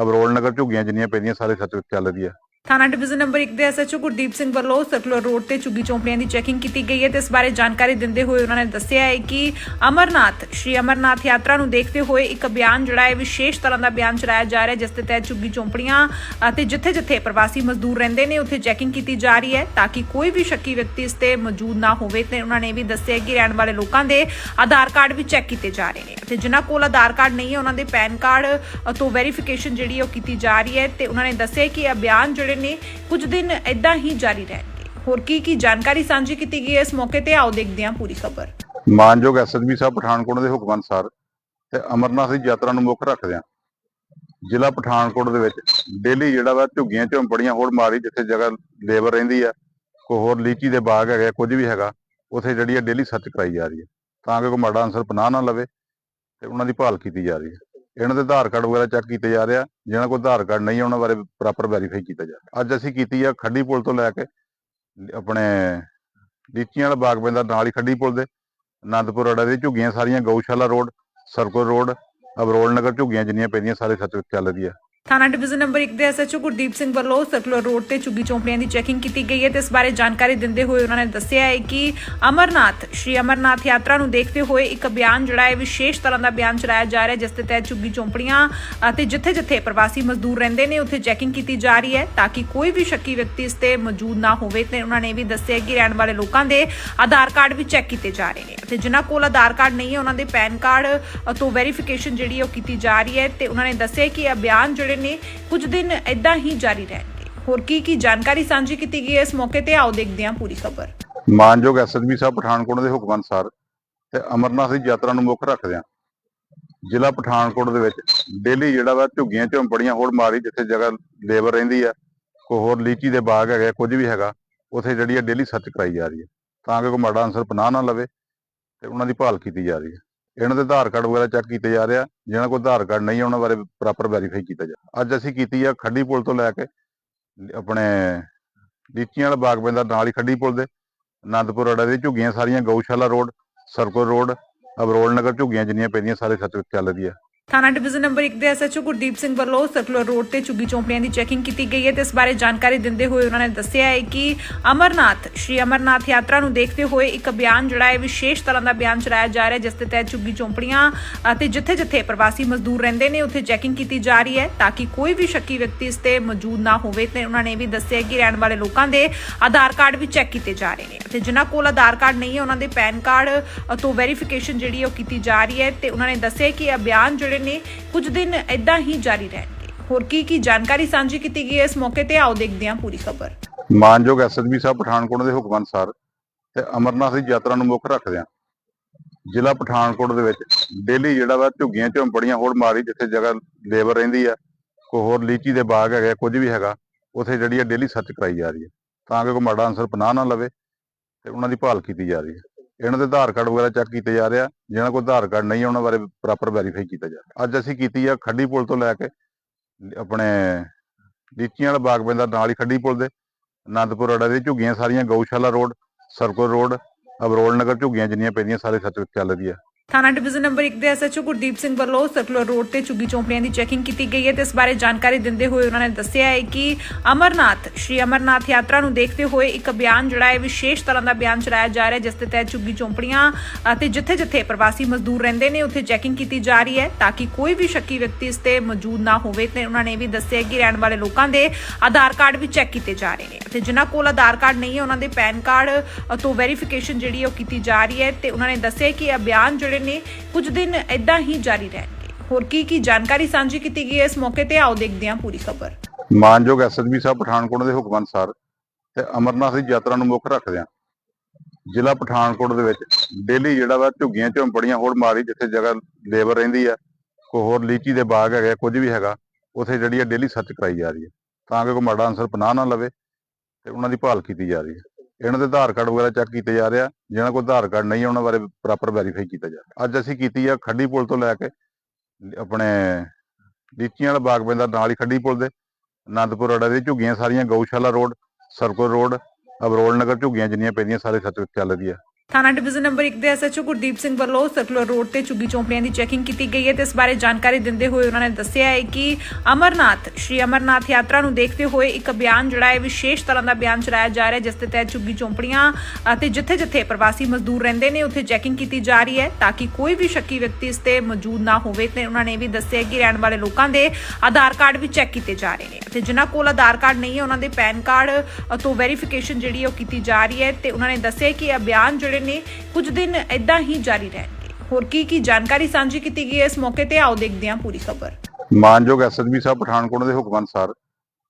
Abrol Nagar ਝੁੱਗੀਆਂ ਜਿੰਨੀਆਂ ਪੈਂਦੀਆਂ ਸਾਰੇ ਸੱਚ ਚੱਲ ਰਹੀ ਆ। ਥਾਣਾ ਡਿਵੀਜ਼ਨ ਨੰਬਰ 1 ਦੇ ਐਸਐਚਓ ਗੁਰਦੀਪ ਸਿੰਘ ਵੱਲੋਂ ਸਰਕੂਲਰ ਰੋਡ ਤੇ ਝੁੱਗੀ ਚੌਂਪੜੀਆਂ ਦੀ ਚੈਕਿੰਗ ਕੀਤੀ ਗਈ ਹੈ ਤੇ ਇਸ ਬਾਰੇ ਜਾਣਕਾਰੀ ਦਿੰਦੇ ਹੋਏ ਉਹਨਾਂ ਨੇ ਦੱਸਿਆ ਹੈ ਕਿ ਅਮਰਨਾਥ, ਸ਼੍ਰੀ ਅਮਰਨਾਥ ਯਾਤਰਾ ਨੂੰ ਦੇਖਦੇ ਹੋਏ ਇੱਕ ਅਭਿਆਨ ਜਿਹੜਾ ਹੈ, ਵਿਸ਼ੇਸ਼ ਤਰ੍ਹਾਂ ਦਾ ਅਭਿਆਨ ਚਲਾਇਆ ਜਾ ਰਿਹਾ ਜਿਸ ਦੇ ਤਹਿਤ ਝੁੱਗੀ ਚੌਂਪੜੀਆਂ ਅਤੇ ਜਿੱਥੇ-ਜਿੱਥੇ ਪ੍ਰਵਾਸੀ ਮਜ਼ਦੂਰ ਰਹਿੰਦੇ ਨੇ, ਉੱਥੇ ਚੈਕਿੰਗ ਕੀਤੀ ਜਾ ਰਹੀ ਹੈ ਤਾਂ ਕਿ ਕੋਈ ਵੀ ਸ਼ੱਕੀ ਵਿਅਕਤੀ ਇਸ ਤੇ ਮੌਜੂਦ ਨਾ ਹੋਵੇ ਤੇ ਉਹਨਾਂ ਨੇ ਇਹ ਵੀ ਦੱਸਿਆ ਕਿ ਰਹਿਣ ਵਾਲੇ ਲੋਕਾਂ ਦੇ ਆਧਾਰ ਕਾਰਡ ਵੀ ਚੈੱਕ ਕੀਤੇ ਜਾ ਰਹੇ ਨੇ ਤੇ ਜਿਨ੍ਹਾਂ ਕੋਲ ਆਧਾਰ ਕਾਰਡ ਨਹੀਂ ਹੈ, ਉਹਨਾਂ ਦੇ ਪੈਨ ਕਾਰਡ ਤੋਂ ਵੈਰੀਫਿਕੇਸ਼ਨ ਜਿਹੜੀ ਉਹ ਕੀਤੀ ਜਾ ਰਹੀ ਹੈ ਤੇ ਉਹਨਾਂ ਨੇ ਦੱਸਿਆ ਕਿ ਇਹ ਅਭਿਆਨ ਜਿਹੜੇ ਨੇ ਕੁਝ ਦਿਨ ਇਦਾਂ ਹੀ ਜਾਰੀ ਰਹਿਣਗੇ। ਹੋਰ ਕੀ ਕੀ ਜਾਣਕਾਰੀ ਸਾਂਝੀ ਕੀਤੀ ਗਈ ਹੈ, ਇਸ ਮੌਕੇ ਤੇ ਆਓ ਦੇਖਦੇ ਹਾਂ ਪੂਰੀ ਖਬਰ। ਮਾਨਯੋਗ ਐਸਐਸਬੀ ਸਾਹਿਬ, ਪਠਾਨਕੋਟ ਦੇ ਹੁਕਮ ਅਨੁਸਾਰ ਤੇ ਅਮਰਨਾਥ ਦੀ ਯਾਤਰਾ ਨੂੰ ਮੁੱਖ ਰੱਖਦਿਆਂ ਜ਼ਿਲ੍ਹਾ ਪਠਾਨਕੋਟ ਦੇ ਵਿੱਚ ਡੇਲੀ ਜਿਹੜਾ ਵਾ ਝੁੱਗੀਆਂ ਝੌਂਪੜੀਆਂ ਹੋਰ ਮਾਰੀ ਜਿੱਥੇ ਜਗ੍ਹਾ ਲੇਬਰ ਰਹਿੰਦੀ ਆ, ਕੋਈ ਹੋਰ ਲੀਚੀ ਦੇ ਬਾਗ ਹੈਗੇ ਕੁਝ ਵੀ ਹੈਗਾ, ਉਥੇ ਜਿਹੜੀ ਆ ਡੇਲੀ ਸਰਚ ਕਰਾਈ ਜਾ ਰਹੀ ਹੈ ਤਾਂ ਕਿ ਕੋਈ ਮਾੜਾ ਅਨਸਰ ਪਨਾਹ ਨਾ ਲਵੇ ਤੇ ਉਹਨਾਂ ਦੀ ਭਾਲ ਕੀਤੀ ਜਾ ਰਹੀ ਹੈ ਇਹਨਾਂ ਦੇ ਆਧਾਰ ਕਾਰਡ ਵਗੈਰਾ ਚੈੱਕ ਕੀਤੇ ਜਾ ਰਿਹਾ ਜਿਹਨਾਂ ਕੋਲ ਆਧਾਰ ਕਾਰਡ ਨਹੀਂ ਹੈ ਉਹਨਾਂ ਬਾਰੇ ਪ੍ਰੋਪਰ ਵੈਰੀਫਾਈ ਕੀਤਾ ਜਾ ਰਿਹਾ। ਅੱਜ ਅਸੀਂ ਕੀਤੀ ਆ ਖੱਡੀ ਪੁਲ ਤੋਂ ਲੈ ਕੇ ਆਪਣੇ ਲੀਚੀਆਂ ਵਾਲਾ ਬਾਗ ਪੈਂਦਾ ਨਾਲ ਹੀ ਖੱਡੀ ਪੁਲ ਦੇ ਆਨੰਦਪੁਰ ਅੜਾ ਦੇ ਝੁੱਗੀਆਂ ਸਾਰੀਆਂ Gaushala road circle road Abrol Nagar ਝੁੱਗੀਆਂ ਜਿੰਨੀਆਂ ਪੈਂਦੀਆਂ, ਸਾਰੇ ਸੱਚ ਚੱਲ ਰਹੀ ਆ। ਥਾਣਾ ਡਿਵੀਜ਼ਨ ਨੰਬਰ 1 ਦੇ ਐਸਐਚਓ ਗੁਰਦੀਪ ਸਿੰਘ ਵੱਲੋਂ ਸਰਕੂਲਰ ਰੋਡ ਤੇ ਝੁੱਗੀ ਚੌਂਪੜੀਆਂ ਦੀ ਚੈਕਿੰਗ ਕੀਤੀ ਗਈ ਹੈ ਤੇ ਇਸ ਬਾਰੇ ਜਾਣਕਾਰੀ ਦਿੰਦੇ ਹੋਏ ਉਹਨਾਂ ਨੇ ਦੱਸਿਆ ਹੈ ਕਿ ਅਮਰਨਾਥ, ਸ਼੍ਰੀ ਅਮਰਨਾਥ ਯਾਤਰਾ ਨੂੰ ਦੇਖਦੇ ਹੋਏ ਇੱਕ ਅਭਿਆਨ ਜਿਹੜਾ ਹੈ, ਵਿਸ਼ੇਸ਼ ਤਰ੍ਹਾਂ ਦਾ ਅਭਿਆਨ ਚਲਾਇਆ ਜਾ ਰਿਹਾ ਜਿਸ ਦੇ ਤਹਿਤ ਝੁੱਗੀ ਚੌਂਪੜੀਆਂ ਅਤੇ ਜਿੱਥੇ-ਜਿੱਥੇ ਪ੍ਰਵਾਸੀ ਮਜ਼ਦੂਰ ਰਹਿੰਦੇ ਨੇ, ਉੱਥੇ ਚੈਕਿੰਗ ਕੀਤੀ ਜਾ ਰਹੀ ਹੈ ਤਾਂ ਕਿ ਕੋਈ ਵੀ ਸ਼ੱਕੀ ਵਿਅਕਤੀ ਇਸ ਤੇ ਮੌਜੂਦ ਨਾ ਹੋਵੇ ਤੇ ਉਹਨਾਂ ਨੇ ਇਹ ਵੀ ਦੱਸਿਆ ਕਿ ਰਹਿਣ ਵਾਲੇ ਲੋਕਾਂ ਦੇ ਆਧਾਰ ਕਾਰਡ ਵੀ ਚੈੱਕ ਕੀਤੇ ਜਾ ਰਹੇ ਨੇ। ਤੇ ਜਿਨ੍ਹਾਂ ਕੋਲ ਆਧਾਰ ਕਾਰਡ ਨਹੀਂ ਹੈ, ਉਹਨਾਂ ਦੇ ਪੈਨ ਕਾਰਡ ਤੋਂ ਵੈਰੀਫਿਕੇਸ਼ਨ ਜਿਹੜੀ ਹੈ ਉਹ ਕੀਤੀ ਜਾ ਰਹੀ ਹੈ ਤੇ ਉਹਨਾਂ ਨੇ ਦੱਸਿਆ ਕਿ ਇਹ ਅਭਿਆਨ ਜਿਹੜੇ ਨੇ ਕੁਝ ਦਿਨ ਇਦਾਂ ਹੀ ਜਾਰੀ ਰਹਿਣਗੇ ਹੋਰ ਕੀ ਕੀ ਜਾਣਕਾਰੀ ਸਾਂਝੀ ਕੀਤੀ ਗਈ ਹੈ, ਇਸ ਮੌਕੇ ਤੇ ਆਓ ਦੇਖਦੇ ਹਾਂ ਪੂਰੀ ਖਬਰ। ਮਾਨਯੋਗ ਐਸਐਸਬੀ ਸਾਹਿਬ, ਪਠਾਨਕੋਟ ਦੇ ਹੁਕਮ ਅਨੁਸਾਰ ਤੇ ਅਮਰਨਾਥ ਦੀ ਯਾਤਰਾ ਨੂੰ ਮੁੱਖ ਰੱਖਦੇ ਹਾਂ। ਜ਼ਿਲ੍ਹਾ ਪਠਾਨਕੋਟ ਦੇ ਵਿੱਚ ਡੇਲੀ ਜਿਹੜਾ ਵਾ ਝੁੱਗੀਆਂ ਝੌਂਪੜੀਆਂ ਹੋਰ ਮਾਰੀ ਜਿੱਥੇ ਜਗ੍ਹਾ ਲੇਬਰ ਰਹਿੰਦੀ ਆ, ਕੋਈ ਹੋਰ ਲੀਚੀ ਦੇ ਬਾਗ ਹੈਗੇ ਕੁਝ ਵੀ ਹੈਗਾ, ਉਥੇ ਜਿਹੜੀ ਆ ਡੇਲੀ ਸਰਚ ਕਰਾਈ ਜਾ ਰਹੀ ਹੈ ਤਾਂ ਕਿ ਕੋਈ ਮਾੜਾ ਅਨਸਰ ਪਨਾਹ ਨਾ ਲਵੇ ਤੇ ਉਹਨਾਂ ਦੀ ਭਾਲ ਕੀਤੀ ਜਾ ਰਹੀ ਹੈ ਇਹਨਾਂ ਦੇ ਆਧਾਰ ਕਾਰਡ ਵਗੈਰਾ ਚੈੱਕ ਕੀਤੇ ਜਾ ਰਿਹਾ ਜਿਹਨਾਂ ਕੋਲ ਆਧਾਰ ਕਾਰਡ ਨਹੀਂ ਹੈ ਉਹਨਾਂ ਬਾਰੇ ਪ੍ਰੋਪਰ ਵੈਰੀਫਾਈ ਕੀਤਾ ਜਾ ਅੱਜ ਅਸੀਂ ਕੀਤੀ ਆ ਖੱਡੀ ਪੁਲ ਤੋਂ ਲੈ ਕੇ ਆਪਣੇ ਲੀਚੀਆਂ ਵਾਲਾ ਬਾਗ ਪੈਂਦਾ ਨਾਲ ਹੀ ਖੱਡੀ ਪੁਲ ਦੇ ਆਨੰਦਪੁਰ ਅੜਾ ਦੇ ਝੁੱਗੀਆਂ ਸਾਰੀਆਂ Gaushala road circle road Abrol Nagar ਝੁੱਗੀਆਂ ਜਿੰਨੀਆਂ ਪੈਂਦੀਆਂ, ਸਾਰੇ ਸੱਚ ਚੱਲ ਰਹੀ ਆ। ਥਾਣਾ ਡਿਵੀਜ਼ਨ ਨੰਬਰ 1 ਦੇ ਐਸਐਚਓ ਗੁਰਦੀਪ ਸਿੰਘ ਵੱਲੋਂ ਸਰਕੂਲਰ ਰੋਡ ਤੇ ਝੁੱਗੀ ਚੌਂਪੜੀਆਂ ਦੀ ਚੈਕਿੰਗ ਕੀਤੀ ਗਈ ਹੈ ਤੇ ਇਸ ਬਾਰੇ ਜਾਣਕਾਰੀ ਦਿੰਦੇ ਹੋਏ ਉਹਨਾਂ ਨੇ ਦੱਸਿਆ ਹੈ ਕਿ ਅਮਰਨਾਥ, ਸ਼੍ਰੀ ਅਮਰਨਾਥ ਯਾਤਰਾ ਨੂੰ ਦੇਖਦੇ ਹੋਏ ਇੱਕ ਅਭਿਆਨ ਜਿਹੜਾ ਹੈ, ਵਿਸ਼ੇਸ਼ ਤਰ੍ਹਾਂ ਦਾ ਅਭਿਆਨ ਚਲਾਇਆ ਜਾ ਰਿਹਾ ਜਿਸ ਦੇ ਤਹਿਤ ਝੁੱਗੀ ਚੌਂਪੜੀਆਂ ਅਤੇ ਜਿੱਥੇ-ਜਿੱਥੇ ਪ੍ਰਵਾਸੀ ਮਜ਼ਦੂਰ ਰਹਿੰਦੇ ਨੇ, ਉੱਥੇ ਚੈਕਿੰਗ ਕੀਤੀ ਜਾ ਰਹੀ ਹੈ ਤਾਂ ਕਿ ਕੋਈ ਵੀ ਸ਼ੱਕੀ ਵਿਅਕਤੀ ਇਸ ਤੇ ਮੌਜੂਦ ਨਾ ਹੋਵੇ ਤੇ ਉਹਨਾਂ ਨੇ ਇਹ ਵੀ ਦੱਸਿਆ ਕਿ ਰਹਿਣ ਵਾਲੇ ਲੋਕਾਂ ਦੇ ਆਧਾਰ ਕਾਰਡ ਵੀ ਚੈੱਕ ਕੀਤੇ ਜਾ ਰਹੇ ਨੇ ਤੇ ਜਿਨ੍ਹਾਂ ਕੋਲ ਆਧਾਰ ਕਾਰਡ ਨਹੀਂ ਹੈ, ਉਹਨਾਂ ਦੇ ਪੈਨ ਕਾਰਡ ਤੋਂ ਵੈਰੀਫਿਕੇਸ਼ਨ ਜਿਹੜੀ ਹੈ ਉਹ ਕੀਤੀ ਜਾ ਰਹੀ ਹੈ ਤੇ ਉਹਨਾਂ ਨੇ ਦੱਸਿਆ ਕਿ ਇਹ ਅਭਿਆਨ ਜਿਹੜੇ ਨੇ ਕੁਝ ਦਿਨ ਇਦਾਂ ਹੀ ਜਾਰੀ ਰਹਿਣਗੇ। ਹੋਰ ਕੀ ਕੀ ਜਾਣਕਾਰੀ ਸਾਂਝੀ ਕੀਤੀ ਗਈ ਹੈ, ਇਸ ਮੌਕੇ ਤੇ ਆਓ ਦੇਖਦੇ ਹਾਂ ਪੂਰੀ ਖਬਰ। ਮਾਨਯੋਗ ਐਸਐਸਬੀ ਸਾਹਿਬ ਪਠਾਨਕੋਟ ਦੇ ਹੁਕਮ ਅਨੁਸਾਰ ਤੇ ਅਮਰਨਾਥ ਦੀ ਯਾਤਰਾ ਨੂੰ ਮੁੱਖ ਰੱਖਦਿਆਂ ਜ਼ਿਲ੍ਹਾ ਪਠਾਨਕੋਟ ਦੇ ਵਿੱਚ ਡੇਲੀ ਜਿਹੜਾ ਵਾ ਝੁੱਗੀਆਂ ਝੌਂਪੜੀਆਂ ਹੋਰ ਮਾਰੀ ਜਿੱਥੇ ਜਗ੍ਹਾ ਲੇਬਰ ਰਹਿੰਦੀ ਆ, ਕੋਈ ਹੋਰ ਲੀਚੀ ਦੇ ਬਾਗ ਹੈਗੇ ਕੁਝ ਵੀ ਹੈਗਾ, ਉਥੇ ਜਿਹੜੀ ਆ ਡੇਲੀ ਸਰਚ ਕਰਾਈ ਜਾ ਰਹੀ ਹੈ ਤਾਂ ਕਿ ਕੋਈ ਮਾੜਾ ਅਨਸਰ ਪਨਾਹ ਨਾ ਲਵੇ ਤੇ ਉਹਨਾਂ ਦੀ ਭਾਲ ਕੀਤੀ ਜਾ ਰਹੀ ਹੈ ਇਹਨਾਂ ਦੇ ਆਧਾਰ ਕਾਰਡ ਵਗੈਰਾ ਚੈੱਕ ਕੀਤੇ ਜਾ ਰਿਹਾ ਜਿਹਨਾਂ ਕੋਲ ਆਧਾਰ ਕਾਰਡ ਨਹੀਂ ਹੈ ਉਹਨਾਂ ਬਾਰੇ ਪ੍ਰੋਪਰ ਵੈਰੀਫਾਈ ਕੀਤਾ ਜਾ ਰਿਹਾ। ਅੱਜ ਅਸੀਂ ਕੀਤੀ ਆ ਖੱਡੀ ਪੁਲ ਤੋਂ ਲੈ ਕੇ ਆਪਣੇ ਲੀਚੀਆਂ ਵਾਲਾ ਬਾਗ ਪੈਂਦਾ ਨਾਲ ਹੀ ਖੱਡੀ ਪੁਲ ਦੇ ਆਨੰਦਪੁਰ ਅੜਾ ਦੇ ਝੁੱਗੀਆਂ ਸਾਰੀਆਂ Gaushala road, circle road Abrol Nagar ਝੁੱਗੀਆਂ ਜਿੰਨੀਆਂ ਪੈਂਦੀਆਂ, ਸਾਰੇ ਸੱਚ ਚੱਲ ਰਹੀ ਆ। ਥਾਣਾ ਡਿਵੀਜ਼ਨ ਨੰਬਰ 1 ਦੇ ਐਸਐਚਓ ਗੁਰਦੀਪ ਸਿੰਘ ਵੱਲੋਂ ਸਰਕੂਲਰ ਰੋਡ ਤੇ ਝੁੱਗੀ ਚੌਂਪੜੀਆਂ ਦੀ ਚੈਕਿੰਗ ਕੀਤੀ ਗਈ ਹੈ ਤੇ ਇਸ ਬਾਰੇ ਜਾਣਕਾਰੀ ਦਿੰਦੇ ਹੋਏ ਉਹਨਾਂ ਨੇ ਦੱਸਿਆ ਹੈ ਕਿ ਅਮਰਨਾਥ, ਸ਼੍ਰੀ ਅਮਰਨਾਥ ਯਾਤਰਾ ਨੂੰ ਦੇਖਦੇ ਹੋਏ ਇੱਕ ਅਭਿਆਨ ਜਿਹੜਾ ਹੈ, ਵਿਸ਼ੇਸ਼ ਤਰ੍ਹਾਂ ਦਾ ਅਭਿਆਨ ਚਲਾਇਆ ਜਾ ਰਿਹਾ ਜਿਸ ਦੇ ਤਹਿਤ ਝੁੱਗੀ ਚੌਂਪੜੀਆਂ ਅਤੇ ਜਿੱਥੇ-ਜਿੱਥੇ ਪ੍ਰਵਾਸੀ ਮਜ਼ਦੂਰ ਰਹਿੰਦੇ ਨੇ, ਉੱਥੇ ਚੈਕਿੰਗ ਕੀਤੀ ਜਾ ਰਹੀ ਹੈ ਤਾਂ ਕਿ ਕੋਈ ਵੀ ਸ਼ੱਕੀ ਵਿਅਕਤੀ ਇਸ ਤੇ ਮੌਜੂਦ ਨਾ ਹੋਵੇ ਤੇ ਉਹਨਾਂ ਨੇ ਇਹ ਵੀ ਦੱਸਿਆ ਕਿ ਰਹਿਣ ਵਾਲੇ ਲੋਕਾਂ ਦੇ ਆਧਾਰ ਕਾਰਡ ਵੀ ਚੈੱਕ ਕੀਤੇ ਜਾ ਰਹੇ ਨੇ। ਤੇ ਜਿਨ੍ਹਾਂ ਕੋਲ ਆਧਾਰ ਕਾਰਡ ਨਹੀਂ ਹੈ, ਉਹਨਾਂ ਦੇ ਪੈਨ ਕਾਰਡ ਤੋਂ ਵੈਰੀਫਿਕੇਸ਼ਨ ਜਿਹੜੀ ਹੈ ਉਹ ਕੀਤੀ ਜਾ ਰਹੀ ਹੈ ਤੇ ਉਹਨਾਂ ਨੇ ਦੱਸਿਆ ਕਿ ਇਹ ਅਭਿਆਨ ਜਿਹੜੇ ਨੇ ਕੁਝ ਦਿਨ ਇਦਾਂ ਹੀ ਜਾਰੀ ਰਹਿਣਗੇ। ਹੋਰ ਕੀ ਕੀ ਜਾਣਕਾਰੀ ਸਾਂਝੀ ਕੀਤੀ ਗਈ ਹੈ, ਇਸ ਮੌਕੇ ਤੇ ਆਓ ਦੇਖਦੇ ਹਾਂ ਪੂਰੀ ਖਬਰ। ਮਾਨਯੋਗ ਐਸਐਸਬੀ ਸਾਹਿਬ, ਪਠਾਨਕੋਟ ਦੇ ਹੁਕਮ ਅਨੁਸਾਰ ਤੇ ਅਮਰਨਾਥ ਦੀ ਯਾਤਰਾ ਨੂੰ ਮੁੱਖ ਰੱਖਦਿਆਂ ਜ਼ਿਲ੍ਹਾ ਪਠਾਨਕੋਟ ਦੇ ਵਿੱਚ ਡੇਲੀ ਜਿਹੜਾ ਵਾ ਝੁੱਗੀਆਂ ਝੌਂਪੜੀਆਂ ਹੋਰ ਮਾਰੀ ਜਿੱਥੇ ਜਗ੍ਹਾ ਲੇਬਰ ਰਹਿੰਦੀ ਆ, ਕੋਈ ਹੋਰ ਲੀਚੀ ਦੇ ਬਾਗ ਹੈਗੇ ਕੁਝ ਵੀ ਹੈਗਾ, ਉਥੇ ਜਿਹੜੀ ਆ ਡੇਲੀ ਸਰਚ ਕਰਾਈ ਜਾ ਰਹੀ ਹੈ ਤਾਂ ਕਿ ਕੋਈ ਮਾੜਾ ਅਨਸਰ ਪਨਾਹ ਨਾ ਲਵੇ ਤੇ ਉਹਨਾਂ ਦੀ ਭਾਲ ਕੀਤੀ ਜਾ ਰਹੀ ਹੈ ਇਹਨਾਂ ਦੇ ਆਧਾਰ ਕਾਰਡ ਵਗੈਰਾ ਚੈੱਕ ਕੀਤੇ ਜਾ ਰਿਹਾ ਜਿਹਨਾਂ ਕੋਲ ਆਧਾਰ ਕਾਰਡ ਨਹੀਂ ਹੈ ਉਹਨਾਂ ਬਾਰੇ ਪ੍ਰੋਪਰ ਵੈਰੀਫਾਈ ਕੀਤਾ ਜਾ ਰਿਹਾ। ਅੱਜ ਅਸੀਂ ਕੀਤੀ ਆ ਖੱਡੀ ਪੁਲ ਤੋਂ ਲੈ ਕੇ ਆਪਣੇ ਲੀਚੀਆਂ ਵਾਲਾ ਬਾਗ ਪੈਂਦਾ ਨਾਲ ਹੀ ਖੱਡੀ ਪੁਲ ਦੇ ਆਨੰਦਪੁਰ ਅੜਾ ਦੇ ਝੁੱਗੀਆਂ ਸਾਰੀਆਂ, Gaushala road, circle road Abrol Nagar ਝੁੱਗੀਆਂ ਜਿੰਨੀਆਂ ਪੈਂਦੀਆਂ, ਸਾਰੇ ਸੱਚ ਚੱਲ ਰਹੀ ਆ। ਥਾਣਾ ਡਿਵੀਜ਼ਨ ਨੰਬਰ 1 ਦੇ ਐਸਐਚਓ ਗੁਰਦੀਪ ਸਿੰਘ ਵੱਲੋਂ ਸਰਕੂਲਰ ਰੋਡ ਤੇ ਝੁੱਗੀ ਚੌਂਪੜੀਆਂ ਦੀ ਚੈਕਿੰਗ ਕੀਤੀ ਗਈ ਹੈ ਤੇ ਇਸ ਬਾਰੇ ਜਾਣਕਾਰੀ ਦਿੰਦੇ ਹੋਏ ਉਹਨਾਂ ਨੇ ਦੱਸਿਆ ਹੈ ਕਿ ਅਮਰਨਾਥ ਸ਼੍ਰੀ ਅਮਰਨਾਥ ਯਾਤਰਾ ਨੂੰ ਦੇਖਦੇ ਹੋਏ ਇੱਕ ਅਭਿਆਨ ਜਿਹੜਾ ਹੈ ਵਿਸ਼ੇਸ਼ ਤਰ੍ਹਾਂ ਦਾ ਅਭਿਆਨ ਚਲਾਇਆ ਜਾ ਰਿਹਾ ਹੈ ਜਿਸ ਦੇ ਤਹਿਤ ਝੁੱਗੀ ਚੌਂਪੜੀਆਂ ਅਤੇ ਜਿੱਥੇ-ਜਿੱਥੇ ਪ੍ਰਵਾਸੀ ਮਜ਼ਦੂਰ ਰਹਿੰਦੇ ਨੇ ਉੱਥੇ ਚੈਕਿੰਗ ਕੀਤੀ ਜਾ ਰਹੀ ਹੈ ਤਾਂ ਕਿ ਕੋਈ ਵੀ ਸ਼ੱਕੀ ਵਿਅਕਤੀ ਇਸ ਤੇ ਮੌਜੂਦ ਨਾ ਹੋਵੇ ਤੇ ਉਹਨਾਂ ਨੇ ਇਹ ਵੀ ਦੱਸਿਆ ਕਿ ਰਹਿਣ ਵਾਲੇ ਲੋਕਾਂ ਦੇ ਆਧਾਰ ਕਾਰਡ ਵੀ ਚੈੱਕ ਕੀਤੇ ਜਾ ਰਹੇ ਨੇ ਤੇ ਜਿਨ੍ਹਾਂ ਕੋਲ ਆਧਾਰ ਕਾਰਡ ਨਹੀਂ ਹੈ ਉਹਨਾਂ ਦੇ ਪੈਨ ਕਾਰਡ ਤੋਂ ਵੈਰੀਫਿਕੇਸ਼ਨ ਜਿਹੜੀ ਹੈ ਉਹ ਕੀਤੀ ਜਾ ਰਹੀ ਹੈ ਤੇ ਉਹਨਾਂ ਨੇ ਦੱਸਿਆ ਕਿ ਅਭਿਆਨ ਜਿਹੜੇ ਨੇ ਕੁਝ ਦਿਨ ਇਦਾਂ ਹੀ ਜਾਰੀ ਰਹਿਣਗੇ। ਹੋਰ ਕੀ ਕੀ ਜਾਣਕਾਰੀ ਸਾਂਝੀ ਕੀਤੀ ਗਈ ਹੈ ਇਸ ਮੌਕੇ ਤੇ ਆਓ ਦੇਖਦੇ ਹਾਂ ਪੂਰੀ ਖਬਰ। ਮਾਨਯੋਗ ਐਸਐਸਬੀ ਸਾਹਿਬ ਪਠਾਨਕੋਟ ਦੇ ਹੁਕਮ ਅਨੁਸਾਰ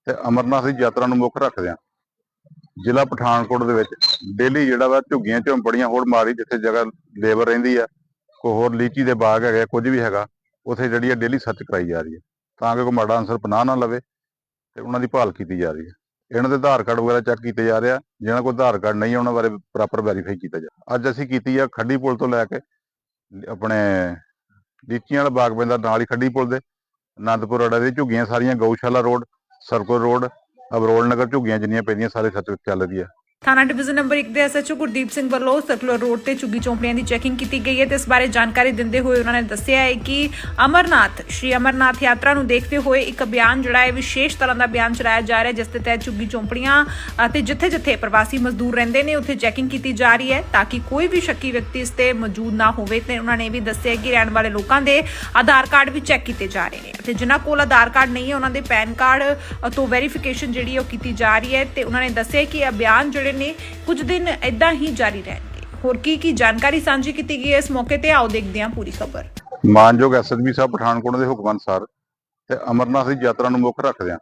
ਤੇ ਅਮਰਨਾਥ ਦੀ ਯਾਤਰਾ ਨੂੰ ਮੁੱਖ ਰੱਖਦਿਆਂ ਜ਼ਿਲ੍ਹਾ ਪਠਾਨਕੋਟ ਦੇ ਵਿੱਚ ਡੇਲੀ ਜਿਹੜਾ ਵਾ ਝੁੱਗੀਆਂ ਝੌਂਪੜੀਆਂ ਹੋਰ ਮਾਰੀ ਜਿੱਥੇ ਜਗ੍ਹਾ ਲੇਬਰ ਰਹਿੰਦੀ ਆ ਕੋਈ ਹੋਰ ਲੀਚੀ ਦੇ ਬਾਗ ਹੈਗੇ ਆ, ਕੁਝ ਵੀ ਹੈਗਾ ਉਥੇ ਜਿਹੜੀ ਆ ਡੇਲੀ ਸਰਚ ਕਰਾਈ ਜਾ ਰਹੀ ਹੈ ਤਾਂ ਕਿ ਕੋਈ ਮਾੜਾ ਅਨਸਰ ਪਨਾਹ ਨਾ ਲਵੇ ਤੇ ਉਹਨਾਂ ਦੀ ਭਾਲ ਕੀਤੀ ਜਾ ਰਹੀ ਹੈ ਇਹਨਾਂ ਦੇ ਆਧਾਰ ਕਾਰਡ ਵਗੈਰਾ ਚੈੱਕ ਕੀਤੇ ਜਾ ਰਿਹਾ ਜਿਹਨਾਂ ਕੋਲ ਆਧਾਰ ਕਾਰਡ ਨਹੀਂ ਹੈ, ਉਹਨਾਂ ਬਾਰੇ ਪ੍ਰੋਪਰ ਵੈਰੀਫਾਈ ਕੀਤਾ ਜਾ ਅੱਜ ਅਸੀਂ ਕੀਤੀ ਆ ਖੱਡੀ ਪੁਲ ਤੋਂ ਲੈ ਕੇ ਆਪਣੇ ਲੀਚੀਆਂ ਵਾਲਾ ਬਾਗ ਪੈਂਦਾ ਨਾਲ ਹੀ ਖੱਡੀ ਪੁਲ ਦੇ ਅਨੰਦਪੁਰ ਅੜਾ ਦੇ ਝੁੱਗੀਆਂ ਸਾਰੀਆਂ Gaushala road circle road Abrol Nagar ਝੁੱਗੀਆਂ ਜਿੰਨੀਆਂ ਪੈਂਦੀਆਂ ਸਾਰੇ ਸੱਚ ਚੱਲ ਰਹੀ ਹੈ ਥਾਣਾ ਡਿਵੀਜ਼ਨ ਨੰਬਰ 1 ਦੇ ਐਸਐਚਓ ਗੁਰਦੀਪ ਸਿੰਘ ਵੱਲੋਂ ਸਰਕੂਲਰ ਰੋਡ ਤੇ ਝੁੱਗੀ ਚੌਂਪੜੀਆਂ ਦੀ ਚੈਕਿੰਗ ਕੀਤੀ ਗਈ ਹੈ ਤੇ ਇਸ ਬਾਰੇ ਜਾਣਕਾਰੀ ਦਿੰਦੇ ਹੋਏ ਉਹਨਾਂ ਨੇ ਦੱਸਿਆ ਹੈ ਕਿ ਅਮਰਨਾਥ, ਸ਼੍ਰੀ ਅਮਰਨਾਥ ਯਾਤਰਾ ਨੂੰ ਦੇਖਦੇ ਹੋਏ ਇੱਕ ਅਭਿਆਨ ਜਿਹੜਾ ਹੈ, ਵਿਸ਼ੇਸ਼ ਤਰ੍ਹਾਂ ਦਾ ਅਭਿਆਨ ਚਲਾਇਆ ਜਾ ਰਿਹਾ ਹੈ, ਜਿਸ ਦੇ ਤਹਿਤ ਝੁੱਗੀ ਚੌਂਪੜੀਆਂ ਅਤੇ ਜਿੱਥੇ-ਜਿੱਥੇ ਪ੍ਰਵਾਸੀ ਮਜ਼ਦੂਰ ਰਹਿੰਦੇ ਨੇ, ਉੱਥੇ ਚੈਕਿੰਗ ਕੀਤੀ ਜਾ ਰਹੀ ਹੈ ਤਾਂ ਕਿ ਕੋਈ ਵੀ ਸ਼ੱਕੀ ਵਿਅਕਤੀ ਇਸ ਤੇ ਮੌਜੂਦ ਨਾ ਹੋਵੇ ਤੇ ਉਹਨਾਂ ਨੇ ਇਹ ਵੀ ਦੱਸਿਆ ਕਿ ਰਹਿਣ ਵਾਲੇ ਲੋਕਾਂ ਦੇ ਆਧਾਰ ਕਾਰਡ ਵੀ ਚੈੱਕ ਕੀਤੇ ਜਾ ਰਹੇ ਨੇ ਤੇ ਜਿਨ੍ਹਾਂ ਕੋਲ ਆਧਾਰ ਕਾਰਡ ਨਹੀਂ ਹੈ, ਉਹਨਾਂ ਦੇ ਪੈਨ ਕਾਰਡ ਤੋਂ ਵੈਰੀਫਿਕੇਸ਼ਨ ਜਿਹੜੀ ਉਹ ਕੀਤੀ ਜਾ ਰਹੀ ਹੈ ਤੇ ਉਹਨਾਂ ਨੇ ਦੱਸਿਆ ਕਿ ਅਭਿਆਨ ਜਿਹੜੇ ਨੇ, ਕੁਝ ਦਿਨ ਇਦਾਂ ਹੀ ਜਾਰੀ ਰਹਿਣਗੇ। ਹੋਰ ਕੀ ਕੀ ਜਾਣਕਾਰੀ ਸਾਂਝੀ ਕੀਤੀ ਗਈ ਹੈ, ਇਸ ਮੌਕੇ ਤੇ ਆਓ ਦੇਖਦੇ ਹਾਂ ਪੂਰੀ ਖਬਰ। ਮਾਨਯੋਗ ਐਸਐਸਬੀ ਸਾਹਿਬ, ਪਠਾਨਕੋਟ ਦੇ ਹੁਕਮ ਅਨੁਸਾਰ ਤੇ ਅਮਰਨਾਥ ਦੀ ਯਾਤਰਾ ਨੂੰ ਮੁੱਖ ਰੱਖਦਿਆਂ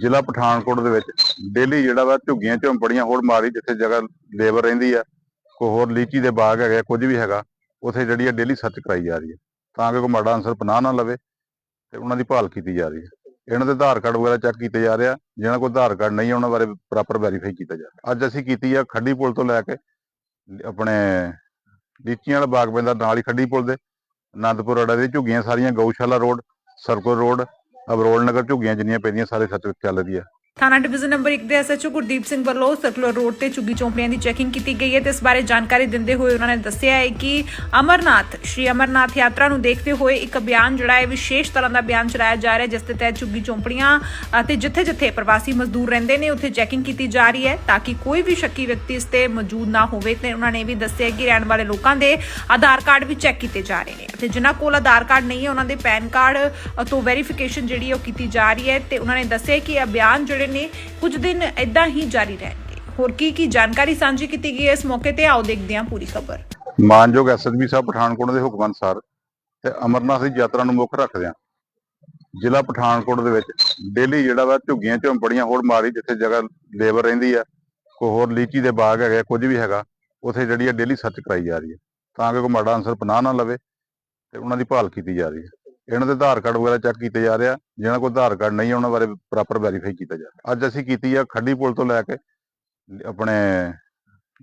ਜ਼ਿਲ੍ਹਾ ਪਠਾਨਕੋਟ ਦੇ ਵਿੱਚ ਡੇਲੀ ਜਿਹੜਾ ਵਾ ਝੁੱਗੀਆਂ ਝੌਂਪੜੀਆਂ ਹੋਰ ਮਾਰੀ ਜਿੱਥੇ ਜਗ੍ਹਾ ਲੇਬਰ ਰਹਿੰਦੀ ਆ, ਕੋਈ ਹੋਰ ਲੀਚੀ ਦੇ ਬਾਗ ਹੈਗੇ ਕੁਝ ਵੀ ਹੈਗਾ, ਉਥੇ ਜਿਹੜੀ ਆ ਡੇਲੀ ਸਰਚ ਕਰਾਈ ਜਾ ਰਹੀ ਹੈ ਤਾਂ ਕਿ ਕੋਈ ਮਾੜਾ ਅਨਸਰ ਪਨਾਹ ਨਾ ਲਵੇ ਤੇ ਉਹਨਾਂ ਦੀ ਭਾਲ ਕੀਤੀ ਜਾ ਰਹੀ ਹੈ ਇਹਨਾਂ ਦੇ ਆਧਾਰ ਕਾਰਡ ਵਗੈਰਾ ਚੈੱਕ ਕੀਤੇ ਜਾ ਰਿਹਾ ਜਿਹਨਾਂ ਕੋਲ ਆਧਾਰ ਕਾਰਡ ਨਹੀਂ ਹੈ, ਉਹਨਾਂ ਬਾਰੇ ਪ੍ਰੋਪਰ ਵੈਰੀਫਾਈ ਕੀਤਾ ਜਾ ਰਿਹਾ। ਅੱਜ ਅਸੀਂ ਕੀਤੀ ਆ ਖੱਡੀ ਪੁਲ ਤੋਂ ਲੈ ਕੇ ਆਪਣੇ ਲੀਚੀਆਂ ਵਾਲਾ ਬਾਗ ਪੈਂਦਾ ਨਾਲ ਹੀ ਖੱਡੀ ਪੁਲ ਦੇ ਆਨੰਦਪੁਰ ਅੜਾ ਦੇ ਝੁੱਗੀਆਂ ਸਾਰੀਆਂ Gaushala road circle road Abrol Nagar ਝੁੱਗੀਆਂ ਜਿੰਨੀਆਂ ਪੈਂਦੀਆਂ ਸਾਰੇ ਸੱਚ ਚੱਲ ਰਹੀ ਹੈ ਥਾਣਾ ਡਿਵੀਜ਼ਨ ਨੰਬਰ 1 ਦੇ ਐਸਐਚਓ ਗੁਰਦੀਪ ਸਿੰਘ ਵੱਲੋਂ ਸਰਕੂਲਰ ਰੋਡ ਤੇ ਝੁੱਗੀ ਚੌਂਪੜੀਆਂ ਦੀ ਚੈਕਿੰਗ ਕੀਤੀ ਗਈ ਹੈ ਤੇ ਇਸ ਬਾਰੇ ਜਾਣਕਾਰੀ ਦਿੰਦੇ ਹੋਏ ਉਹਨਾਂ ਨੇ ਦੱਸਿਆ ਹੈ ਕਿ ਅਮਰਨਾਥ, ਸ਼੍ਰੀ ਅਮਰਨਾਥ ਯਾਤਰਾ ਨੂੰ ਦੇਖਦੇ ਹੋਏ ਇੱਕ ਅਭਿਆਨ ਜਿਹੜਾ ਹੈ, ਵਿਸ਼ੇਸ਼ ਤਰ੍ਹਾਂ ਦਾ ਅਭਿਆਨ ਚਲਾਇਆ ਜਾ ਰਿਹਾ ਜਿਸ ਦੇ ਤਹਿਤ ਝੁੱਗੀ ਚੌਂਪੜੀਆਂ ਅਤੇ ਜਿੱਥੇ-ਜਿੱਥੇ ਪ੍ਰਵਾਸੀ ਮਜ਼ਦੂਰ ਰਹਿੰਦੇ ਨੇ, ਉੱਥੇ ਚੈਕਿੰਗ ਕੀਤੀ ਜਾ ਰਹੀ ਹੈ ਤਾਂ ਕਿ ਕੋਈ ਵੀ ਸ਼ੱਕੀ ਵਿਅਕਤੀ ਇਸ ਤੇ ਮੌਜੂਦ ਨਾ ਹੋਵੇ ਤੇ ਉਹਨਾਂ ਨੇ ਇਹ ਵੀ ਦੱਸਿਆ ਕਿ ਰਹਿਣ ਵਾਲੇ ਲੋਕਾਂ ਦੇ ਆਧਾਰ ਕਾਰਡ ਵੀ ਚੈੱਕ ਕੀਤੇ ਜਾ ਰਹੇ ਨੇ। ਤੇ ਜਿਨ੍ਹਾਂ ਕੋਲ ਆਧਾਰ ਕਾਰਡ ਨਹੀਂ ਹੈ, ਉਹਨਾਂ ਦੇ ਪੈਨ ਕਾਰਡ ਤੋਂ ਵੈਰੀਫਿਕੇਸ਼ਨ ਜਿਹੜੀ ਉਹ ਕੀਤੀ ਜਾ ਰਹੀ ਹੈ ਤੇ ਉਹਨਾਂ ਨੇ ਦੱਸਿਆ ਕਿ ਇਹ ਅਭਿਆਨ ਜਿਹੜੇ ਨੇ ਕੁਝ ਦਿਨ ਇਦਾਂ ਹੀ ਜਾਰੀ ਰਹਿਣਗੇ ਹੋਰ ਕੀ ਕੀ ਜਾਣਕਾਰੀ ਸਾਂਝੀ ਕੀਤੀ ਗਈ ਹੈ ਇਸ ਮੌਕੇ ਤੇ ਆਓ ਦੇਖਦੇ ਹਾਂ ਪੂਰੀ ਖਬਰ। ਮਾਨਯੋਗ ਐਸਐਸਬੀ ਸਾਹਿਬ ਪਠਾਨਕੋਟ ਦੇ ਹੁਕਮ ਅਨੁਸਾਰ ਤੇ ਅਮਰਨਾਥ ਦੀ ਯਾਤਰਾ ਨੂੰ ਮੁੱਖ ਰੱਖਦਿਆਂ ਜ਼ਿਲ੍ਹਾ ਪਠਾਨਕੋਟ ਦੇ ਵਿੱਚ ਡੇਲੀ ਜਿਹੜਾ ਵਾ ਝੁੱਗੀਆਂ ਝੌਂਪੜੀਆਂ ਹੋਰ ਮਾਰੀ ਜਿੱਥੇ ਜਗ੍ਹਾ ਲੇਬਰ ਰਹਿੰਦੀ ਆ, ਕੋਈ ਹੋਰ ਲੀਚੀ ਦੇ ਬਾਗ ਹੈਗੇ ਕੁਝ ਵੀ ਹੈਗਾ, ਉਥੇ ਜਿਹੜੀ ਆ ਡੇਲੀ ਸਰਚ ਕਰਾਈ ਜਾ ਰਹੀ ਹੈ ਤਾਂ ਕਿ ਕੋਈ ਮਾੜਾ ਅਨਸਰ ਪਨਾਹ ਨਾ ਲਵੇ ਤੇ ਉਹਨਾਂ ਦੀ ਭਾਲ ਕੀਤੀ ਜਾ ਰਹੀ ਹੈ ਇਹਨਾਂ ਦੇ ਆਧਾਰ ਕਾਰਡ ਵਗੈਰਾ ਚੈੱਕ ਕੀਤੇ ਜਾ ਰਹੇ ਆ ਜਿਹਨਾਂ ਕੋਲ ਆਧਾਰ ਕਾਰਡ ਨਹੀਂ ਹੈ, ਉਹਨਾਂ ਬਾਰੇ ਪ੍ਰੋਪਰ ਵੈਰੀਫਾਈ ਕੀਤਾ ਜਾ ਰਿਹਾ। ਅੱਜ ਅਸੀਂ ਕੀਤੀ ਆ ਖੱਡੀ ਪੁਲ ਤੋਂ ਲੈ ਕੇ ਆਪਣੇ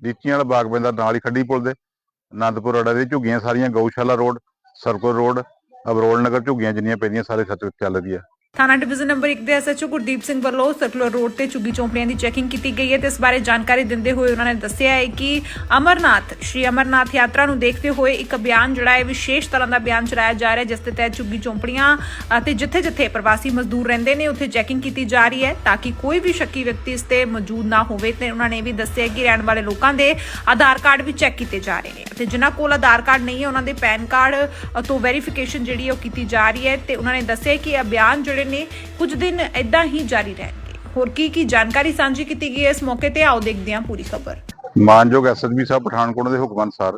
ਲੀਚੀਆਂ ਵਾਲਾ ਬਾਗ ਪੈਂਦਾ ਨਾਲ ਹੀ ਖੱਡੀ ਪੁਲ ਦੇ ਆਨੰਦਪੁਰ ਅੜਾ ਦੇ ਝੁੱਗੀਆਂ ਸਾਰੀਆਂ Gaushala road circle road Abrol Nagar ਝੁੱਗੀਆਂ ਜਿੰਨੀਆਂ ਪੈਂਦੀਆਂ ਸਾਰੇ ਸੱਚ ਚੱਲ ਰਹੀ ਹੈ ਥਾਣਾ ਡਿਵੀਜ਼ਨ ਨੰਬਰ 1 ਦੇ ਐਸਐਚਓ ਗੁਰਦੀਪ ਸਿੰਘ ਵੱਲੋਂ ਸਰਕੂਲਰ ਰੋਡ ਤੇ ਝੁੱਗੀ ਚੌਂਪੜੀਆਂ ਦੀ ਚੈਕਿੰਗ ਕੀਤੀ ਗਈ ਹੈ ਤੇ ਇਸ ਬਾਰੇ ਜਾਣਕਾਰੀ ਦਿੰਦੇ ਹੋਏ ਉਹਨਾਂ ਨੇ ਦੱਸਿਆ ਹੈ ਕਿ ਅਮਰਨਾਥ, ਸ਼੍ਰੀ ਅਮਰਨਾਥ ਯਾਤਰਾ ਨੂੰ ਦੇਖਦੇ ਹੋਏ ਇੱਕ ਅਭਿਆਨ ਜਿਹੜਾ ਹੈ, ਵਿਸ਼ੇਸ਼ ਤਰ੍ਹਾਂ ਦਾ ਅਭਿਆਨ ਚਲਾਇਆ ਜਾ ਰਿਹਾ ਜਿਸ ਦੇ ਤਹਿਤ ਝੁੱਗੀ ਚੌਂਪੜੀਆਂ ਅਤੇ ਜਿੱਥੇ-ਜਿੱਥੇ ਪ੍ਰਵਾਸੀ ਮਜ਼ਦੂਰ ਰਹਿੰਦੇ ਨੇ, ਉੱਥੇ ਚੈਕਿੰਗ ਕੀਤੀ ਜਾ ਰਹੀ ਹੈ ਤਾਂ ਕਿ ਕੋਈ ਵੀ ਸ਼ੱਕੀ ਵਿਅਕਤੀ ਇਸ ਤੇ ਮੌਜੂਦ ਨਾ ਹੋਵੇ ਤੇ ਉਹਨਾਂ ਨੇ ਇਹ ਵੀ ਦੱਸਿਆ ਕਿ ਰਹਿਣ ਵਾਲੇ ਲੋਕਾਂ ਦੇ ਆਧਾਰ ਕਾਰਡ ਵੀ ਚੈੱਕ ਕੀਤੇ ਜਾ ਰਹੇ ਨੇ। ਤੇ ਜਿਨ੍ਹਾਂ ਕੋਲ ਆਧਾਰ ਕਾਰਡ ਨਹੀਂ ਹੈ, ਉਹਨਾਂ ਦੇ ਪੈਨ ਕਾਰਡ ਤੋਂ ਵੈਰੀਫਿਕੇਸ਼ਨ ਜਿਹੜੀ ਹੈ ਉਹ ਕੀਤੀ ਜਾ ਰਹੀ ਹੈ ਤੇ ਉਹਨਾਂ ਨੇ ਦੱਸਿਆ ਕਿ ਇਹ ਅਭਿਆਨ ਜਿਹੜੇ ਨੇ, ਕੁਝ ਦਿਨ ਇਦਾਂ ਹੀ ਜਾਰੀ ਰਹਿਣਗੇ। ਹੋਰ ਕੀ ਕੀ ਜਾਣਕਾਰੀ ਸਾਂਝੀ ਕੀਤੀ ਗਈ ਹੈ, ਇਸ ਮੌਕੇ ਤੇ ਆਓ ਦੇਖਦੇ ਹਾਂ ਪੂਰੀ ਖਬਰ। ਮਾਨਯੋਗ ਐਸਐਸਬੀ ਸਾਹਿਬ, ਪਠਾਨਕੋਟ ਦੇ ਹੁਕਮ ਅਨੁਸਾਰ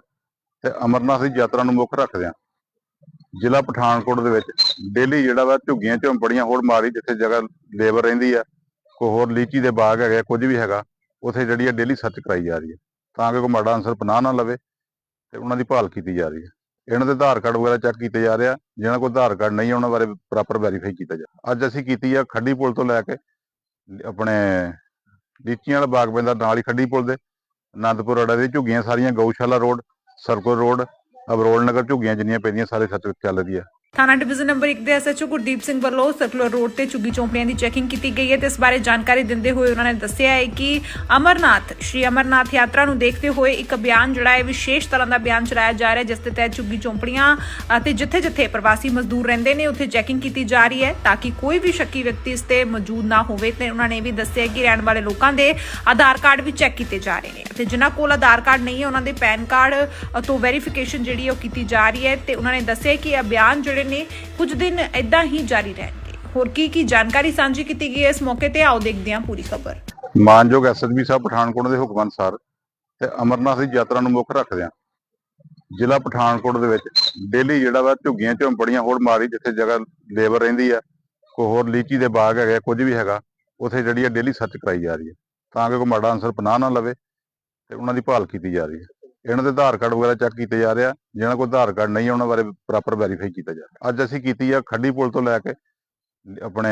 ਤੇ ਅਮਰਨਾਥ ਦੀ ਯਾਤਰਾ ਨੂੰ ਮੁੱਖ ਰੱਖਦਿਆਂ ਜ਼ਿਲ੍ਹਾ ਪਠਾਨਕੋਟ ਦੇ ਵਿੱਚ ਡੇਲੀ ਜਿਹੜਾ ਵਾ ਝੁੱਗੀਆਂ ਝੌਂਪੜੀਆਂ ਹੋਰ ਮਾਰੀ ਜਿੱਥੇ ਜਗ੍ਹਾ ਲੇਬਰ ਰਹਿੰਦੀ ਆ, ਕੋਈ ਹੋਰ ਲੀਚੀ ਦੇ ਬਾਗ ਹੈਗੇ ਕੁਝ ਵੀ ਹੈਗਾ, ਉਥੇ ਜਿਹੜੀ ਆ ਡੇਲੀ ਸਰਚ ਕਰਾਈ ਜਾ ਰਹੀ ਹੈ ਤਾਂ ਕਿ ਕੋਈ ਮਾੜਾ ਅਨਸਰ ਪਨਾਹ ਨਾ ਲਵੇ ਤੇ ਉਹਨਾਂ ਦੀ ਭਾਲ ਕੀਤੀ ਜਾ ਰਹੀ ਹੈ ਇਹਨਾਂ ਦੇ ਆਧਾਰ ਕਾਰਡ ਵਗੈਰਾ ਚੈੱਕ ਕੀਤੇ ਜਾ ਰਹੇ ਆ। ਜਿਹਨਾਂ ਕੋਲ ਆਧਾਰ ਕਾਰਡ ਨਹੀਂ ਹੈ, ਉਹਨਾਂ ਬਾਰੇ ਪ੍ਰੋਪਰ ਵੈਰੀਫਾਈ ਕੀਤਾ ਜਾ ਅੱਜ ਅਸੀਂ ਕੀਤੀ ਆ ਖੱਡੀ ਪੁਲ ਤੋਂ ਲੈ ਕੇ ਆਪਣੇ ਲੀਚੀਆਂ ਵਾਲਾ ਬਾਗ ਪੈਂਦਾ ਨਾਲ ਹੀ ਖੱਡੀ ਪੁਲ ਦੇ। ਆਨੰਦਪੁਰ ਅੜਾ ਦੇ ਝੁੱਗੀਆਂ ਸਾਰੀਆਂ Gaushala road circle road Abrol Nagar ਝੁੱਗੀਆਂ ਜਿੰਨੀਆਂ ਪੈਂਦੀਆਂ ਸਾਰੇ ਸੱਚ ਚੱਲ ਰਹੀ ਹੈ ਥਾਣਾ ਡਿਵੀਜ਼ਨ ਨੰਬਰ 1 ਦੇ ਐਸਐਚਓ ਗੁਰਦੀਪ ਸਿੰਘ ਵੱਲੋਂ ਸਰਕੂਲਰ ਰੋਡ ਤੇ ਝੁੱਗੀ ਚੌਂਪੜੀਆਂ ਦੀ ਚੈਕਿੰਗ ਕੀਤੀ ਗਈ ਹੈ ਤੇ ਇਸ ਬਾਰੇ ਜਾਣਕਾਰੀ ਦਿੰਦੇ ਹੋਏ ਉਹਨਾਂ ਨੇ ਦੱਸਿਆ ਹੈ ਕਿ ਅਮਰਨਾਥ, ਸ਼੍ਰੀ ਅਮਰਨਾਥ ਯਾਤਰਾ ਨੂੰ ਦੇਖਦੇ ਹੋਏ ਇੱਕ ਅਭਿਆਨ ਜਿਹੜਾ ਹੈ ਵਿਸ਼ੇਸ਼ ਤਰ੍ਹਾਂ ਦਾ ਅਭਿਆਨ ਚਲਾਇਆ ਜਾ ਰਿਹਾ ਹੈ, ਜਿਸ ਦੇ ਤਹਿਤ ਝੁੱਗੀ ਚੌਂਪੜੀਆਂ ਅਤੇ ਜਿੱਥੇ-ਜਿੱਥੇ ਪ੍ਰਵਾਸੀ ਮਜ਼ਦੂਰ ਰਹਿੰਦੇ ਨੇ, ਉੱਥੇ ਚੈਕਿੰਗ ਕੀਤੀ ਜਾ ਰਹੀ ਹੈ ਤਾਂ ਕਿ ਕੋਈ ਵੀ ਸ਼ੱਕੀ ਵਿਅਕਤੀ ਇਸ ਤੇ ਮੌਜੂਦ ਨਾ ਹੋਵੇ ਤੇ ਉਹਨਾਂ ਨੇ ਇਹ ਵੀ ਦੱਸਿਆ ਕਿ ਰਹਿਣ ਵਾਲੇ ਲੋਕਾਂ ਦੇ ਆਧਾਰ ਕਾਰਡ ਵੀ ਚੈੱਕ ਕੀਤੇ ਜਾ ਰਹੇ ਨੇ ਤੇ ਜਿਨ੍ਹਾਂ ਕੋਲ ਆਧਾਰ ਕਾਰਡ ਨਹੀਂ ਹੈ, ਉਹਨਾਂ ਦੇ ਪੈਨ ਕਾਰਡ ਤੋਂ ਵੈਰੀਫਿਕੇਸ਼ਨ ਜਿਹੜੀ ਉਹ ਕੀਤੀ ਜਾ ਰਹੀ ਹੈ ਤੇ ਉਹਨਾਂ ਨੇ ਦੱਸਿਆ ਕਿ ਅਭਿਆਨ ਜਿਹੜੇ ਨੇ, ਕੁਝ ਦਿਨ ਇਦਾਂ ਹੀ ਜਾਰੀ ਰਹਿਣਗੇ। ਹੋਰ ਕੀ ਕੀ ਜਾਣਕਾਰੀ ਸਾਂਝੀ ਕੀਤੀ ਗਈ ਹੈ, ਇਸ ਮੌਕੇ ਤੇ ਆਓ ਦੇਖਦੇ ਹਾਂ ਪੂਰੀ ਖਬਰ। ਮਾਨਯੋਗ ਐਸਐਸਬੀ ਸਾਹਿਬ ਪਠਾਨਕੋਟ ਦੇ ਹੁਕਮ ਅਨੁਸਾਰ ਤੇ ਅਮਰਨਾਥ ਦੀ ਯਾਤਰਾ ਨੂੰ ਮੁੱਖ ਰੱਖਦਿਆਂ ਜ਼ਿਲ੍ਹਾ ਪਠਾਨਕੋਟ ਦੇ ਵਿੱਚ ਡੇਲੀ ਜਿਹੜਾ ਵਾ ਝੁੱਗੀਆਂ ਝੌਂਪੜੀਆਂ ਹੋਰ ਮਾਰੀ ਜਿੱਥੇ ਜਗ੍ਹਾ ਲੇਬਰ ਰਹਿੰਦੀ ਆ, ਕੋਈ ਹੋਰ ਲੀਚੀ ਦੇ ਬਾਗ ਹੈਗੇ ਕੁਝ ਵੀ ਹੈਗਾ, ਉਥੇ ਜਿਹੜੀ ਆ ਡੇਲੀ ਸਰਚ ਕਰਾਈ ਜਾ ਰਹੀ ਹੈ ਤਾਂ ਕਿ ਕੋਈ ਮਾੜਾ ਅਨਸਰ ਪਨਾਹ ਨਾ ਲਵੇ ਤੇ ਉਹਨਾਂ ਦੀ ਭਾਲ ਕੀਤੀ ਜਾ ਰਹੀ ਹੈ ਇਹਨਾਂ ਦੇ ਆਧਾਰ ਕਾਰਡ ਵਗੈਰਾ ਚੈੱਕ ਕੀਤੇ ਜਾ ਰਿਹਾ ਜਿਹਨਾਂ ਕੋਲ ਆਧਾਰ ਕਾਰਡ ਨਹੀਂ ਹੈ, ਉਹਨਾਂ ਬਾਰੇ ਪ੍ਰੋਪਰ ਵੈਰੀਫਾਈ ਕੀਤਾ ਜਾ ਰਿਹਾ। ਅੱਜ ਅਸੀਂ ਕੀਤੀ ਆ ਖੱਡੀ ਪੁਲ ਤੋਂ ਲੈ ਕੇ ਆਪਣੇ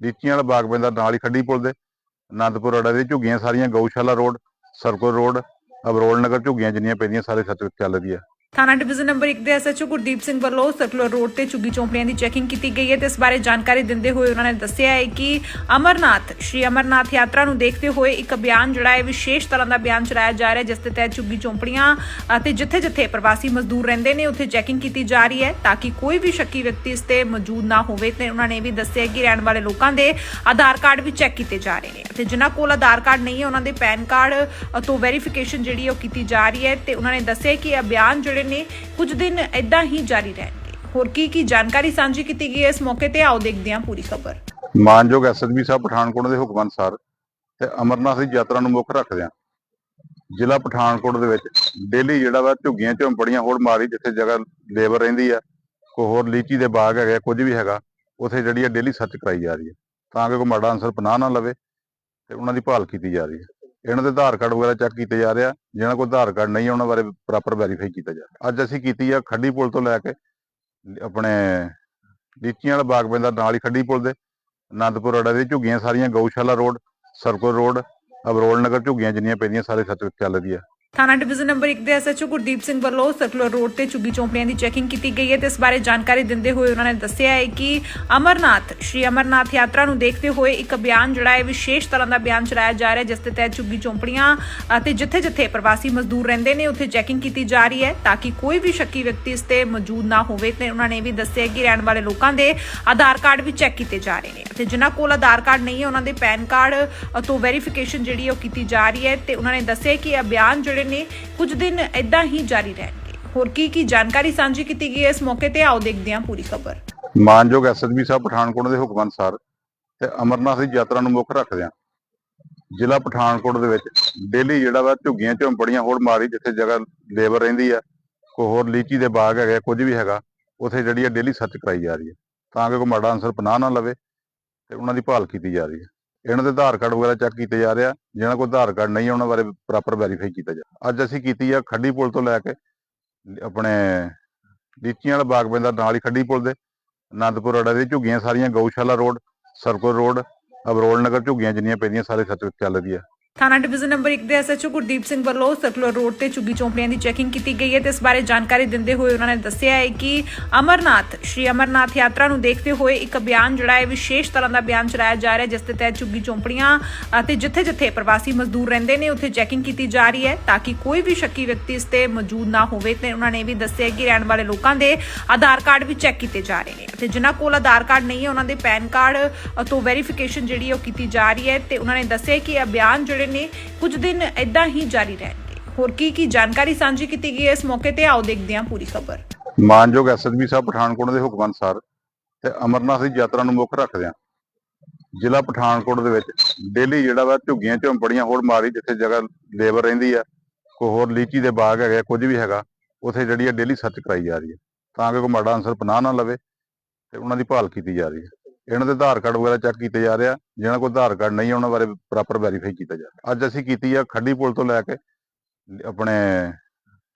ਲੀਚੀਆਂ ਵਾਲਾ ਬਾਗ ਪੈਂਦਾ ਨਾਲ ਹੀ ਖੱਡੀ ਪੁਲ ਦੇ ਅਨੰਦਪੁਰ ਅੜਾ ਦੇ ਝੁੱਗੀਆਂ ਸਾਰੀਆਂ Gaushala road circle road Abrol Nagar ਝੁੱਗੀਆਂ ਜਿੰਨੀਆਂ ਪੈਂਦੀਆਂ ਸਾਰੇ ਸੱਚ ਚੱਲ ਰਹੀ ਹੈ ਥਾਣਾ ਡਿਵੀਜ਼ਨ ਨੰਬਰ 1 ਦੇ ਐਸਐਚਓ ਗੁਰਦੀਪ ਸਿੰਘ ਵੱਲੋਂ ਸਰਕੂਲਰ ਰੋਡ ਤੇ ਝੁੱਗੀ ਚੌਂਪੜੀਆਂ ਦੀ ਚੈਕਿੰਗ ਕੀਤੀ ਗਈ ਹੈ ਤੇ ਇਸ ਬਾਰੇ ਜਾਣਕਾਰੀ ਦਿੰਦੇ ਹੋਏ ਉਹਨਾਂ ਨੇ ਦੱਸਿਆ ਹੈ ਕਿ ਅਮਰਨਾਥ, ਸ਼੍ਰੀ ਅਮਰਨਾਥ ਯਾਤਰਾ ਨੂੰ ਦੇਖਦੇ ਹੋਏ ਇੱਕ ਅਭਿਆਨ ਜਿਹੜਾ ਹੈ ਵਿਸ਼ੇਸ਼ ਤਰ੍ਹਾਂ ਦਾ ਅਭਿਆਨ ਚਲਾਇਆ ਜਾ ਰਿਹਾ ਹੈ, ਜਿਸ ਦੇ ਤਹਿਤ ਝੁੱਗੀ ਚੌਂਪੜੀਆਂ ਅਤੇ ਜਿੱਥੇ-ਜਿੱਥੇ ਪ੍ਰਵਾਸੀ ਮਜ਼ਦੂਰ ਰਹਿੰਦੇ ਨੇ, ਉੱਥੇ ਚੈਕਿੰਗ ਕੀਤੀ ਜਾ ਰਹੀ ਹੈ ਤਾਂ ਕਿ ਕੋਈ ਵੀ ਸ਼ੱਕੀ ਵਿਅਕਤੀ ਇਸ ਤੇ ਮੌਜੂਦ ਨਾ ਹੋਵੇ ਤੇ ਉਹਨਾਂ ਨੇ ਇਹ ਵੀ ਦੱਸਿਆ ਕਿ ਰਹਿਣ ਵਾਲੇ ਲੋਕਾਂ ਦੇ ਆਧਾਰ ਕਾਰਡ ਵੀ ਚੈੱਕ ਕੀਤੇ ਜਾ ਰਹੇ ਨੇ ਤੇ ਜਿਨ੍ਹਾਂ ਕੋਲ ਆਧਾਰ ਕਾਰਡ ਨਹੀਂ ਹੈ, ਉਹਨਾਂ ਦੇ ਪੈਨ ਕਾਰਡ ਤੋਂ ਵੈਰੀਫਿਕੇਸ਼ਨ ਜਿਹੜੀ ਉਹ ਕੀਤੀ ਜਾ ਰਹੀ ਹੈ ਤੇ ਉਹਨਾਂ ਨੇ ਦੱਸਿਆ ਕਿ ਅਭਿਆਨ ਜਿਹੜੇ ਨੇ, ਕੁਝ ਦਿਨ ਇਦਾਂ ਹੀ ਜਾਰੀ ਰਹਿਣਗੇ। ਹੋਰ ਕੀ ਕੀ ਜਾਣਕਾਰੀ ਸਾਂਝੀ ਕੀਤੀ ਗਈ ਹੈ, ਇਸ ਮੌਕੇ ਤੇ ਆਓ ਦੇਖਦੇ ਹਾਂ ਪੂਰੀ ਖਬਰ। ਮਾਨਯੋਗ ਐਸਐਸਬੀ ਸਾਹਿਬ, ਪਠਾਨਕੋਟ ਦੇ ਹੁਕਮ ਅਨੁਸਾਰ ਤੇ ਅਮਰਨਾਥ ਦੀ ਯਾਤਰਾ ਨੂੰ ਮੁੱਖ ਰੱਖਦਿਆਂ ਜ਼ਿਲ੍ਹਾ ਪਠਾਨਕੋਟ ਦੇ ਵਿੱਚ ਡੇਲੀ ਜਿਹੜਾ ਵਾ ਝੁੱਗੀਆਂ ਝੌਂਪੜੀਆਂ ਹੋਰ ਮਾਰੀ ਜਿੱਥੇ ਜਗ੍ਹਾ ਲੇਬਰ ਰਹਿੰਦੀ ਆ, ਕੋਈ ਹੋਰ ਲੀਚੀ ਦੇ ਬਾਗ ਹੈਗੇ ਕੁਝ ਵੀ ਹੈਗਾ, ਉਥੇ ਜਿਹੜੀ ਆ ਡੇਲੀ ਸਰਚ ਕਰਾਈ ਜਾ ਰਹੀ ਹੈ ਤਾਂ ਕਿ ਕੋਈ ਮਾੜਾ ਅਨਸਰ ਪਨਾਹ ਨਾ ਲਵੇ ਤੇ ਉਹਨਾਂ ਦੀ ਭਾਲ ਕੀਤੀ ਜਾ ਰਹੀ ਹੈ ਇਹਨਾਂ ਦੇ ਆਧਾਰ ਕਾਰਡ ਵਗੈਰਾ ਚੈੱਕ ਕੀਤੇ ਜਾ ਰਿਹਾ ਜਿਹਨਾਂ ਕੋਲ ਆਧਾਰ ਕਾਰਡ ਨਹੀਂ ਹੈ, ਉਹਨਾਂ ਬਾਰੇ ਪ੍ਰੋਪਰ ਵੈਰੀਫਾਈ ਕੀਤਾ ਜਾ ਰਿਹਾ। ਅੱਜ ਅਸੀਂ ਕੀਤੀ ਆ ਖੱਡੀ ਪੁਲ ਤੋਂ ਲੈ ਕੇ ਆਪਣੇ ਲੀਚੀਆਂ ਵਾਲਾ ਬਾਗ ਪੈਂਦਾ ਨਾਲ ਹੀ ਖੱਡੀ ਪੁਲ ਦੇ ਆਨੰਦਪੁਰ ਅੜਾ ਦੇ ਝੁੱਗੀਆਂ ਸਾਰੀਆਂ Gaushala road circle road Abrol Nagar ਝੁੱਗੀਆਂ ਜਿੰਨੀਆਂ ਪੈਂਦੀਆਂ ਸਾਰੇ ਸੱਚ ਚੱਲ ਰਹੀ ਹੈ ਥਾਣਾ ਡਿਵੀਜ਼ਨ ਨੰਬਰ 1 ਦੇ ਐਸਐਚਓ ਗੁਰਦੀਪ ਸਿੰਘ ਵੱਲੋਂ ਸਰਕੂਲਰ ਰੋਡ ਤੇ ਝੁੱਗੀ ਚੌਂਪੜੀਆਂ ਦੀ ਚੈਕਿੰਗ ਕੀਤੀ ਗਈ ਹੈ ਤੇ ਇਸ ਬਾਰੇ ਜਾਣਕਾਰੀ ਦਿੰਦੇ ਹੋਏ ਉਹਨਾਂ ਨੇ ਦੱਸਿਆ ਹੈ ਕਿ ਅਮਰਨਾਥ, ਸ਼੍ਰੀ ਅਮਰਨਾਥ ਯਾਤਰਾ ਨੂੰ ਦੇਖਦੇ ਹੋਏ ਇੱਕ ਅਭਿਆਨ ਜਿਹੜਾ ਹੈ ਵਿਸ਼ੇਸ਼ ਤਰ੍ਹਾਂ ਦਾ ਅਭਿਆਨ ਚਲਾਇਆ ਜਾ ਰਿਹਾ ਹੈ, ਜਿਸ ਦੇ ਤਹਿਤ ਝੁੱਗੀ ਚੌਂਪੜੀਆਂ ਅਤੇ ਜਿੱਥੇ-ਜਿੱਥੇ ਪ੍ਰਵਾਸੀ ਮਜ਼ਦੂਰ ਰਹਿੰਦੇ ਨੇ, ਉੱਥੇ ਚੈਕਿੰਗ ਕੀਤੀ ਜਾ ਰਹੀ ਹੈ ਤਾਂ ਕਿ ਕੋਈ ਵੀ ਸ਼ੱਕੀ ਵਿਅਕਤੀ ਇਸ ਤੇ ਮੌਜੂਦ ਨਾ ਹੋਵੇ ਤੇ ਉਹਨਾਂ ਨੇ ਇਹ ਵੀ ਦੱਸਿਆ ਕਿ ਰਹਿਣ ਵਾਲੇ ਲੋਕਾਂ ਦੇ ਆਧਾਰ ਕਾਰਡ ਵੀ ਚੈੱਕ ਕੀਤੇ ਜਾ ਰਹੇ ਨੇ ਤੇ ਜਿਨ੍ਹਾਂ ਕੋਲ ਆਧਾਰ ਕਾਰਡ ਨਹੀਂ ਹੈ, ਉਹਨਾਂ ਦੇ ਪੈਨ ਕਾਰਡ ਤੋਂ ਵੈਰੀਫਿਕੇਸ਼ਨ ਜਿਹੜੀ ਉਹ ਕੀਤੀ ਜਾ ਰਹੀ ਹੈ ਤੇ ਉਹਨਾਂ ਨੇ ਦੱਸਿਆ ਕਿ ਅਭਿਆਨ ਜਿਹੜੇ ਨੇ, ਕੁਝ ਦਿਨ ਇਦਾਂ ਹੀ ਜਾਰੀ ਰਹਿਣਗੇ। ਹੋਰ ਕੀ ਕੀ ਜਾਣਕਾਰੀ ਸਾਂਝੀ ਕੀਤੀ ਗਈ ਹੈ, ਇਸ ਮੌਕੇ ਤੇ ਆਓ ਦੇਖਦੇ ਹਾਂ ਪੂਰੀ ਖਬਰ। ਮਾਨਯੋਗ ਐਸਐਸਬੀ ਸਾਹਿਬ, ਪਠਾਨਕੋਟ ਦੇ ਹੁਕਮ ਅਨੁਸਾਰ ਤੇ ਅਮਰਨਾਥ ਦੀ ਯਾਤਰਾ ਨੂੰ ਮੁੱਖ ਰੱਖਦਿਆਂ ਜ਼ਿਲ੍ਹਾ ਪਠਾਨਕੋਟ ਦੇ ਵਿੱਚ ਡੇਲੀ ਜਿਹੜਾ ਵਾ ਝੁੱਗੀਆਂ ਝੌਂਪੜੀਆਂ ਹੋਰ ਮਾਰੀ ਜਿੱਥੇ ਜਗ੍ਹਾ ਲੇਬਰ ਰਹਿੰਦੀ ਆ, ਕੋਈ ਹੋਰ ਲੀਚੀ ਦੇ ਬਾਗ ਹੈਗੇ ਕੁਝ ਵੀ ਹੈਗਾ, ਉਥੇ ਜਿਹੜੀ ਆ ਡੇਲੀ ਸਰਚ ਕਰਾਈ ਜਾ ਰਹੀ ਹੈ ਤਾਂ ਕਿ ਕੋਈ ਮਾੜਾ ਅਨਸਰ ਪਨਾਹ ਨਾ ਲਵੇ ਤੇ ਉਹਨਾਂ ਦੀ ਭਾਲ ਕੀਤੀ ਜਾ ਰਹੀ ਹੈ ਇਹਨਾਂ ਦੇ ਆਧਾਰ ਕਾਰਡ ਵਗੈਰਾ ਚੈੱਕ ਕੀਤੇ ਜਾ ਰਿਹਾ ਜਿਹਨਾਂ ਕੋਲ ਆਧਾਰ ਕਾਰਡ ਨਹੀਂ ਹੈ, ਉਹਨਾਂ ਬਾਰੇ ਪ੍ਰੋਪਰ ਵੈਰੀਫਾਈ ਕੀਤਾ ਜਾ ਅੱਜ ਅਸੀਂ ਕੀਤੀ ਆ ਖੱਡੀ ਪੁਲ ਤੋਂ ਲੈ ਕੇ ਆਪਣੇ ਲੀਚੀਆਂ ਵਾਲਾ ਬਾਗ ਪੈਂਦਾ ਨਾਲ ਹੀ ਖੱਡੀ ਪੁਲ ਦੇ ਆਨੰਦਪੁਰ ਅੜਾ ਦੇ ਝੁੱਗੀਆਂ ਸਾਰੀਆਂ Gaushala road circle road Abrol Nagar ਝੁੱਗੀਆਂ ਜਿੰਨੀਆਂ ਪੈਂਦੀਆਂ ਸਾਰੇ ਸੱਚ ਚੱਲ ਰਹੀ ਹੈ ਥਾਣਾ ਡਿਵੀਜ਼ਨ ਨੰਬਰ 1 ਦੇ ਐਸਐਚਓ ਗੁਰਦੀਪ ਸਿੰਘ ਵੱਲੋਂ ਸਰਕੂਲਰ ਰੋਡ ਤੇ ਝੁੱਗੀ ਚੌਂਪੜੀਆਂ ਦੀ ਚੈਕਿੰਗ ਕੀਤੀ ਗਈ ਹੈ ਤੇ ਇਸ ਬਾਰੇ ਜਾਣਕਾਰੀ ਦਿੰਦੇ ਹੋਏ ਉਹਨਾਂ ਨੇ ਦੱਸਿਆ ਹੈ ਕਿ ਅਮਰਨਾਥ, ਸ਼੍ਰੀ ਅਮਰਨਾਥ ਯਾਤਰਾ ਨੂੰ ਦੇਖਦੇ ਹੋਏ ਇੱਕ ਅਭਿਆਨ ਜਿਹੜਾ ਹੈ, ਵਿਸ਼ੇਸ਼ ਤਰ੍ਹਾਂ ਦਾ ਅਭਿਆਨ ਚਲਾਇਆ ਜਾ ਰਿਹਾ ਹੈ, ਜਿਸ ਦੇ ਤਹਿਤ ਝੁੱਗੀ ਚੌਂਪੜੀਆਂ ਅਤੇ ਜਿੱਥੇ-ਜਿੱਥੇ ਪ੍ਰਵਾਸੀ ਮਜ਼ਦੂਰ ਰਹਿੰਦੇ ਨੇ, ਉੱਥੇ ਚੈਕਿੰਗ ਕੀਤੀ ਜਾ ਰਹੀ ਹੈ ਤਾਂ ਕਿ ਕੋਈ ਵੀ ਸ਼ੱਕੀ ਵਿਅਕਤੀ ਇਸ ਤੇ ਮੌਜੂਦ ਨਾ ਹੋਵੇ ਤੇ ਉਹਨਾਂ ਨੇ ਇਹ ਵੀ ਦੱਸਿਆ ਕਿ ਰਹਿਣ ਵਾਲੇ ਲੋਕਾਂ ਦੇ ਆਧਾਰ ਕਾਰਡ ਵੀ ਚੈੱਕ ਕੀਤੇ ਜਾ ਰਹੇ ਨੇ ਤੇ ਜਿਨ੍ਹਾਂ ਕੋਲ ਆਧਾਰ ਕਾਰਡ ਨਹੀਂ ਹੈ, ਉਹਨਾਂ ਦੇ ਪੈਨ ਕਾਰਡ ਤੋਂ ਵੈਰੀਫਿਕੇਸ਼ਨ ਜਿਹੜੀ ਹੈ ਉਹ ਕੀਤੀ ਜਾ ਰਹੀ ਹੈ ਤੇ ਉਹਨਾਂ ਨੇ ਦੱਸਿਆ ਕਿ ਇਹ ਅਭਿਆਨ ਜਿਹੜੇ ਨੇ, ਕੁਝ ਦਿਨ ਇਦਾਂ ਹੀ ਜਾਰੀ ਰਹਿਣਗੇ। ਹੋਰ ਕੀ ਕੀ ਜਾਣਕਾਰੀ ਸਾਂਝੀ ਕੀਤੀ ਗਈ ਹੈ, ਇਸ ਮੌਕੇ ਤੇ ਆਓ ਦੇਖਦੇ ਹਾਂ ਪੂਰੀ ਖਬਰ। ਮਾਨਯੋਗ ਐਸਐਸਬੀ ਸਾਹਿਬ, ਪਠਾਨਕੋਟ ਦੇ ਹੁਕਮ ਅਨੁਸਾਰ ਤੇ ਅਮਰਨਾਥ ਦੀ ਯਾਤਰਾ ਨੂੰ ਮੁੱਖ ਰੱਖਦਿਆਂ ਜ਼ਿਲ੍ਹਾ ਪਠਾਨਕੋਟ ਦੇ ਵਿੱਚ ਡੇਲੀ ਜਿਹੜਾ ਵਾ ਝੁੱਗੀਆਂ ਝੌਂਪੜੀਆਂ ਹੋਰ ਮਾਰੀ ਜਿੱਥੇ ਜਗ੍ਹਾ ਲੇਬਰ ਰਹਿੰਦੀ ਆ, ਕੋਈ ਹੋਰ ਲੀਚੀ ਦੇ ਬਾਗ ਹੈਗੇ ਕੁਝ ਵੀ ਹੈਗਾ, ਉਥੇ ਜਿਹੜੀ ਆ ਡੇਲੀ ਸਰਚ ਕਰਾਈ ਜਾ ਰਹੀ ਹੈ ਤਾਂ ਕਿ ਕੋਈ ਮਾੜਾ ਅਨਸਰ ਪਨਾਹ ਨਾ ਲਵੇ ਤੇ ਉਹਨਾਂ ਦੀ ਭਾਲ ਕੀਤੀ ਜਾ ਰਹੀ ਹੈ ਇਹਨਾਂ ਦੇ ਆਧਾਰ ਕਾਰਡ ਵਗੈਰਾ ਚੈੱਕ ਕੀਤੇ ਜਾ ਰਿਹਾ ਜਿਹਨਾਂ ਕੋਲ ਆਧਾਰ ਕਾਰਡ ਨਹੀਂ ਹੈ, ਉਹਨਾਂ ਬਾਰੇ ਪ੍ਰੋਪਰ ਵੈਰੀਫਾਈ ਕੀਤਾ ਜਾ ਰਿਹਾ। ਅੱਜ ਅਸੀਂ ਕੀਤੀ ਆ ਖੱਡੀ ਪੁਲ ਤੋਂ ਲੈ ਕੇ ਆਪਣੇ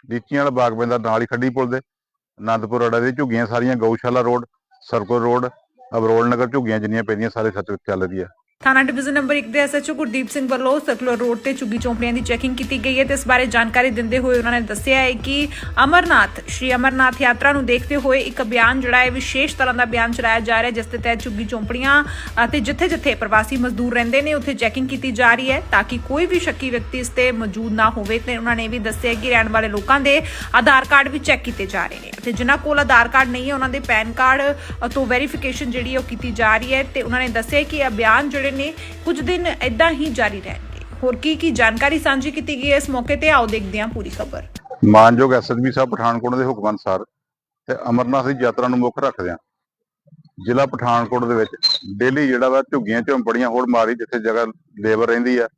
ਲੀਚੀਆਂ ਵਾਲਾ ਬਾਗ ਪੈਂਦਾ ਨਾਲ ਹੀ ਖੱਡੀ ਪੁਲ ਦੇ ਆਨੰਦਪੁਰ ਅੜਾ ਦੇ ਝੁੱਗੀਆਂ ਸਾਰੀਆਂ Gaushala road circle road Abrol Nagar ਝੁੱਗੀਆਂ ਜਿੰਨੀਆਂ ਪੈਂਦੀਆਂ ਸਾਰੇ ਸੱਚ ਚੱਲ ਰਹੀ ਹੈ ਥਾਣਾ ਡਿਵੀਜ਼ਨ ਨੰਬਰ 1 ਦੇ ਐਸਐਚਓ ਗੁਰਦੀਪ ਸਿੰਘ ਵੱਲੋਂ ਸਰਕੂਲਰ ਰੋਡ ਤੇ ਝੁੱਗੀ ਚੌਂਪੜੀਆਂ ਦੀ ਚੈਕਿੰਗ ਕੀਤੀ ਗਈ ਹੈ ਤੇ ਇਸ ਬਾਰੇ ਜਾਣਕਾਰੀ ਦਿੰਦੇ ਹੋਏ ਉਹਨਾਂ ਨੇ ਦੱਸਿਆ ਹੈ ਕਿ ਅਮਰਨਾਥ, ਸ਼੍ਰੀ ਅਮਰਨਾਥ ਯਾਤਰਾ ਨੂੰ ਦੇਖਦੇ ਹੋਏ ਇੱਕ ਅਭਿਆਨ ਜਿਹੜਾ ਹੈ, ਵਿਸ਼ੇਸ਼ ਤਰ੍ਹਾਂ ਦਾ ਅਭਿਆਨ ਚਲਾਇਆ ਜਾ ਰਿਹਾ ਜਿਸ ਦੇ ਤਹਿਤ ਝੁੱਗੀ ਚੌਂਪੜੀਆਂ ਅਤੇ ਜਿੱਥੇ-ਜਿੱਥੇ ਪ੍ਰਵਾਸੀ ਮਜ਼ਦੂਰ ਰਹਿੰਦੇ ਨੇ, ਉੱਥੇ ਚੈਕਿੰਗ ਕੀਤੀ ਜਾ ਰਹੀ ਹੈ ਤਾਂ ਕਿ ਕੋਈ ਵੀ ਸ਼ੱਕੀ ਵਿਅਕਤੀ ਇਸ ਤੇ ਮੌਜੂਦ ਨਾ ਹੋਵੇ ਤੇ ਉਹਨਾਂ ਨੇ ਇਹ ਵੀ ਦੱਸਿਆ ਕਿ ਰਹਿਣ ਵਾਲੇ ਲੋਕਾਂ ਦੇ ਆਧਾਰ ਕਾਰਡ ਵੀ ਚੈੱਕ ਕੀਤੇ ਜਾ ਰਹੇ ਨੇ ਤੇ ਜਿਨ੍ਹਾਂ ਕੋਲ ਆਧਾਰ ਕਾਰਡ ਨਹੀਂ ਹੈ, ਉਹਨਾਂ ਦੇ ਪੈਨ ਕਾਰਡ ਤੋਂ ਵੈਰੀਫਿਕੇਸ਼ਨ ਜਿਹੜੀ ਹੈ ਉਹ ਕੀਤੀ ਜਾ ਰਹੀ ਹੈ ਤੇ ਉਹਨਾਂ ਨੇ ਦੱਸਿਆ ਕਿ ਇਹ ਅਭਿਆਨ ਜਿਹੜੇ ਨੇ ਕੁਝ ਦਿਨ ਇਦਾਂ ਹੀ ਜਾਰੀ ਰਹਿਣਗੇ ਹੋਰ ਕੀ ਕੀ ਜਾਣਕਾਰੀ ਸਾਂਝੀ ਕੀਤੀ ਗਈ ਹੈ, ਇਸ ਮੌਕੇ ਤੇ ਆਓ ਦੇਖਦੇ ਹਾਂ ਪੂਰੀ ਖਬਰ। ਮਾਨਯੋਗ ਐਸਐਸਬੀ ਸਾਹਿਬ, ਪਠਾਨਕੋਟ ਦੇ ਹੁਕਮ ਅਨੁਸਾਰ ਤੇ ਅਮਰਨਾਥ ਦੀ ਯਾਤਰਾ ਨੂੰ ਮੁੱਖ ਰੱਖਦਿਆਂ ਜ਼ਿਲ੍ਹਾ ਪਠਾਨਕੋਟ ਦੇ ਵਿੱਚ ਡੇਲੀ ਜਿਹੜਾ ਵਾ ਝੁੱਗੀਆਂ ਝੌਂਪੜੀਆਂ ਹੋਰ ਮਾਰੀ, ਜਿੱਥੇ ਜਗ੍ਹਾ ਲੇਬਰ ਰਹਿੰਦੀ ਆ,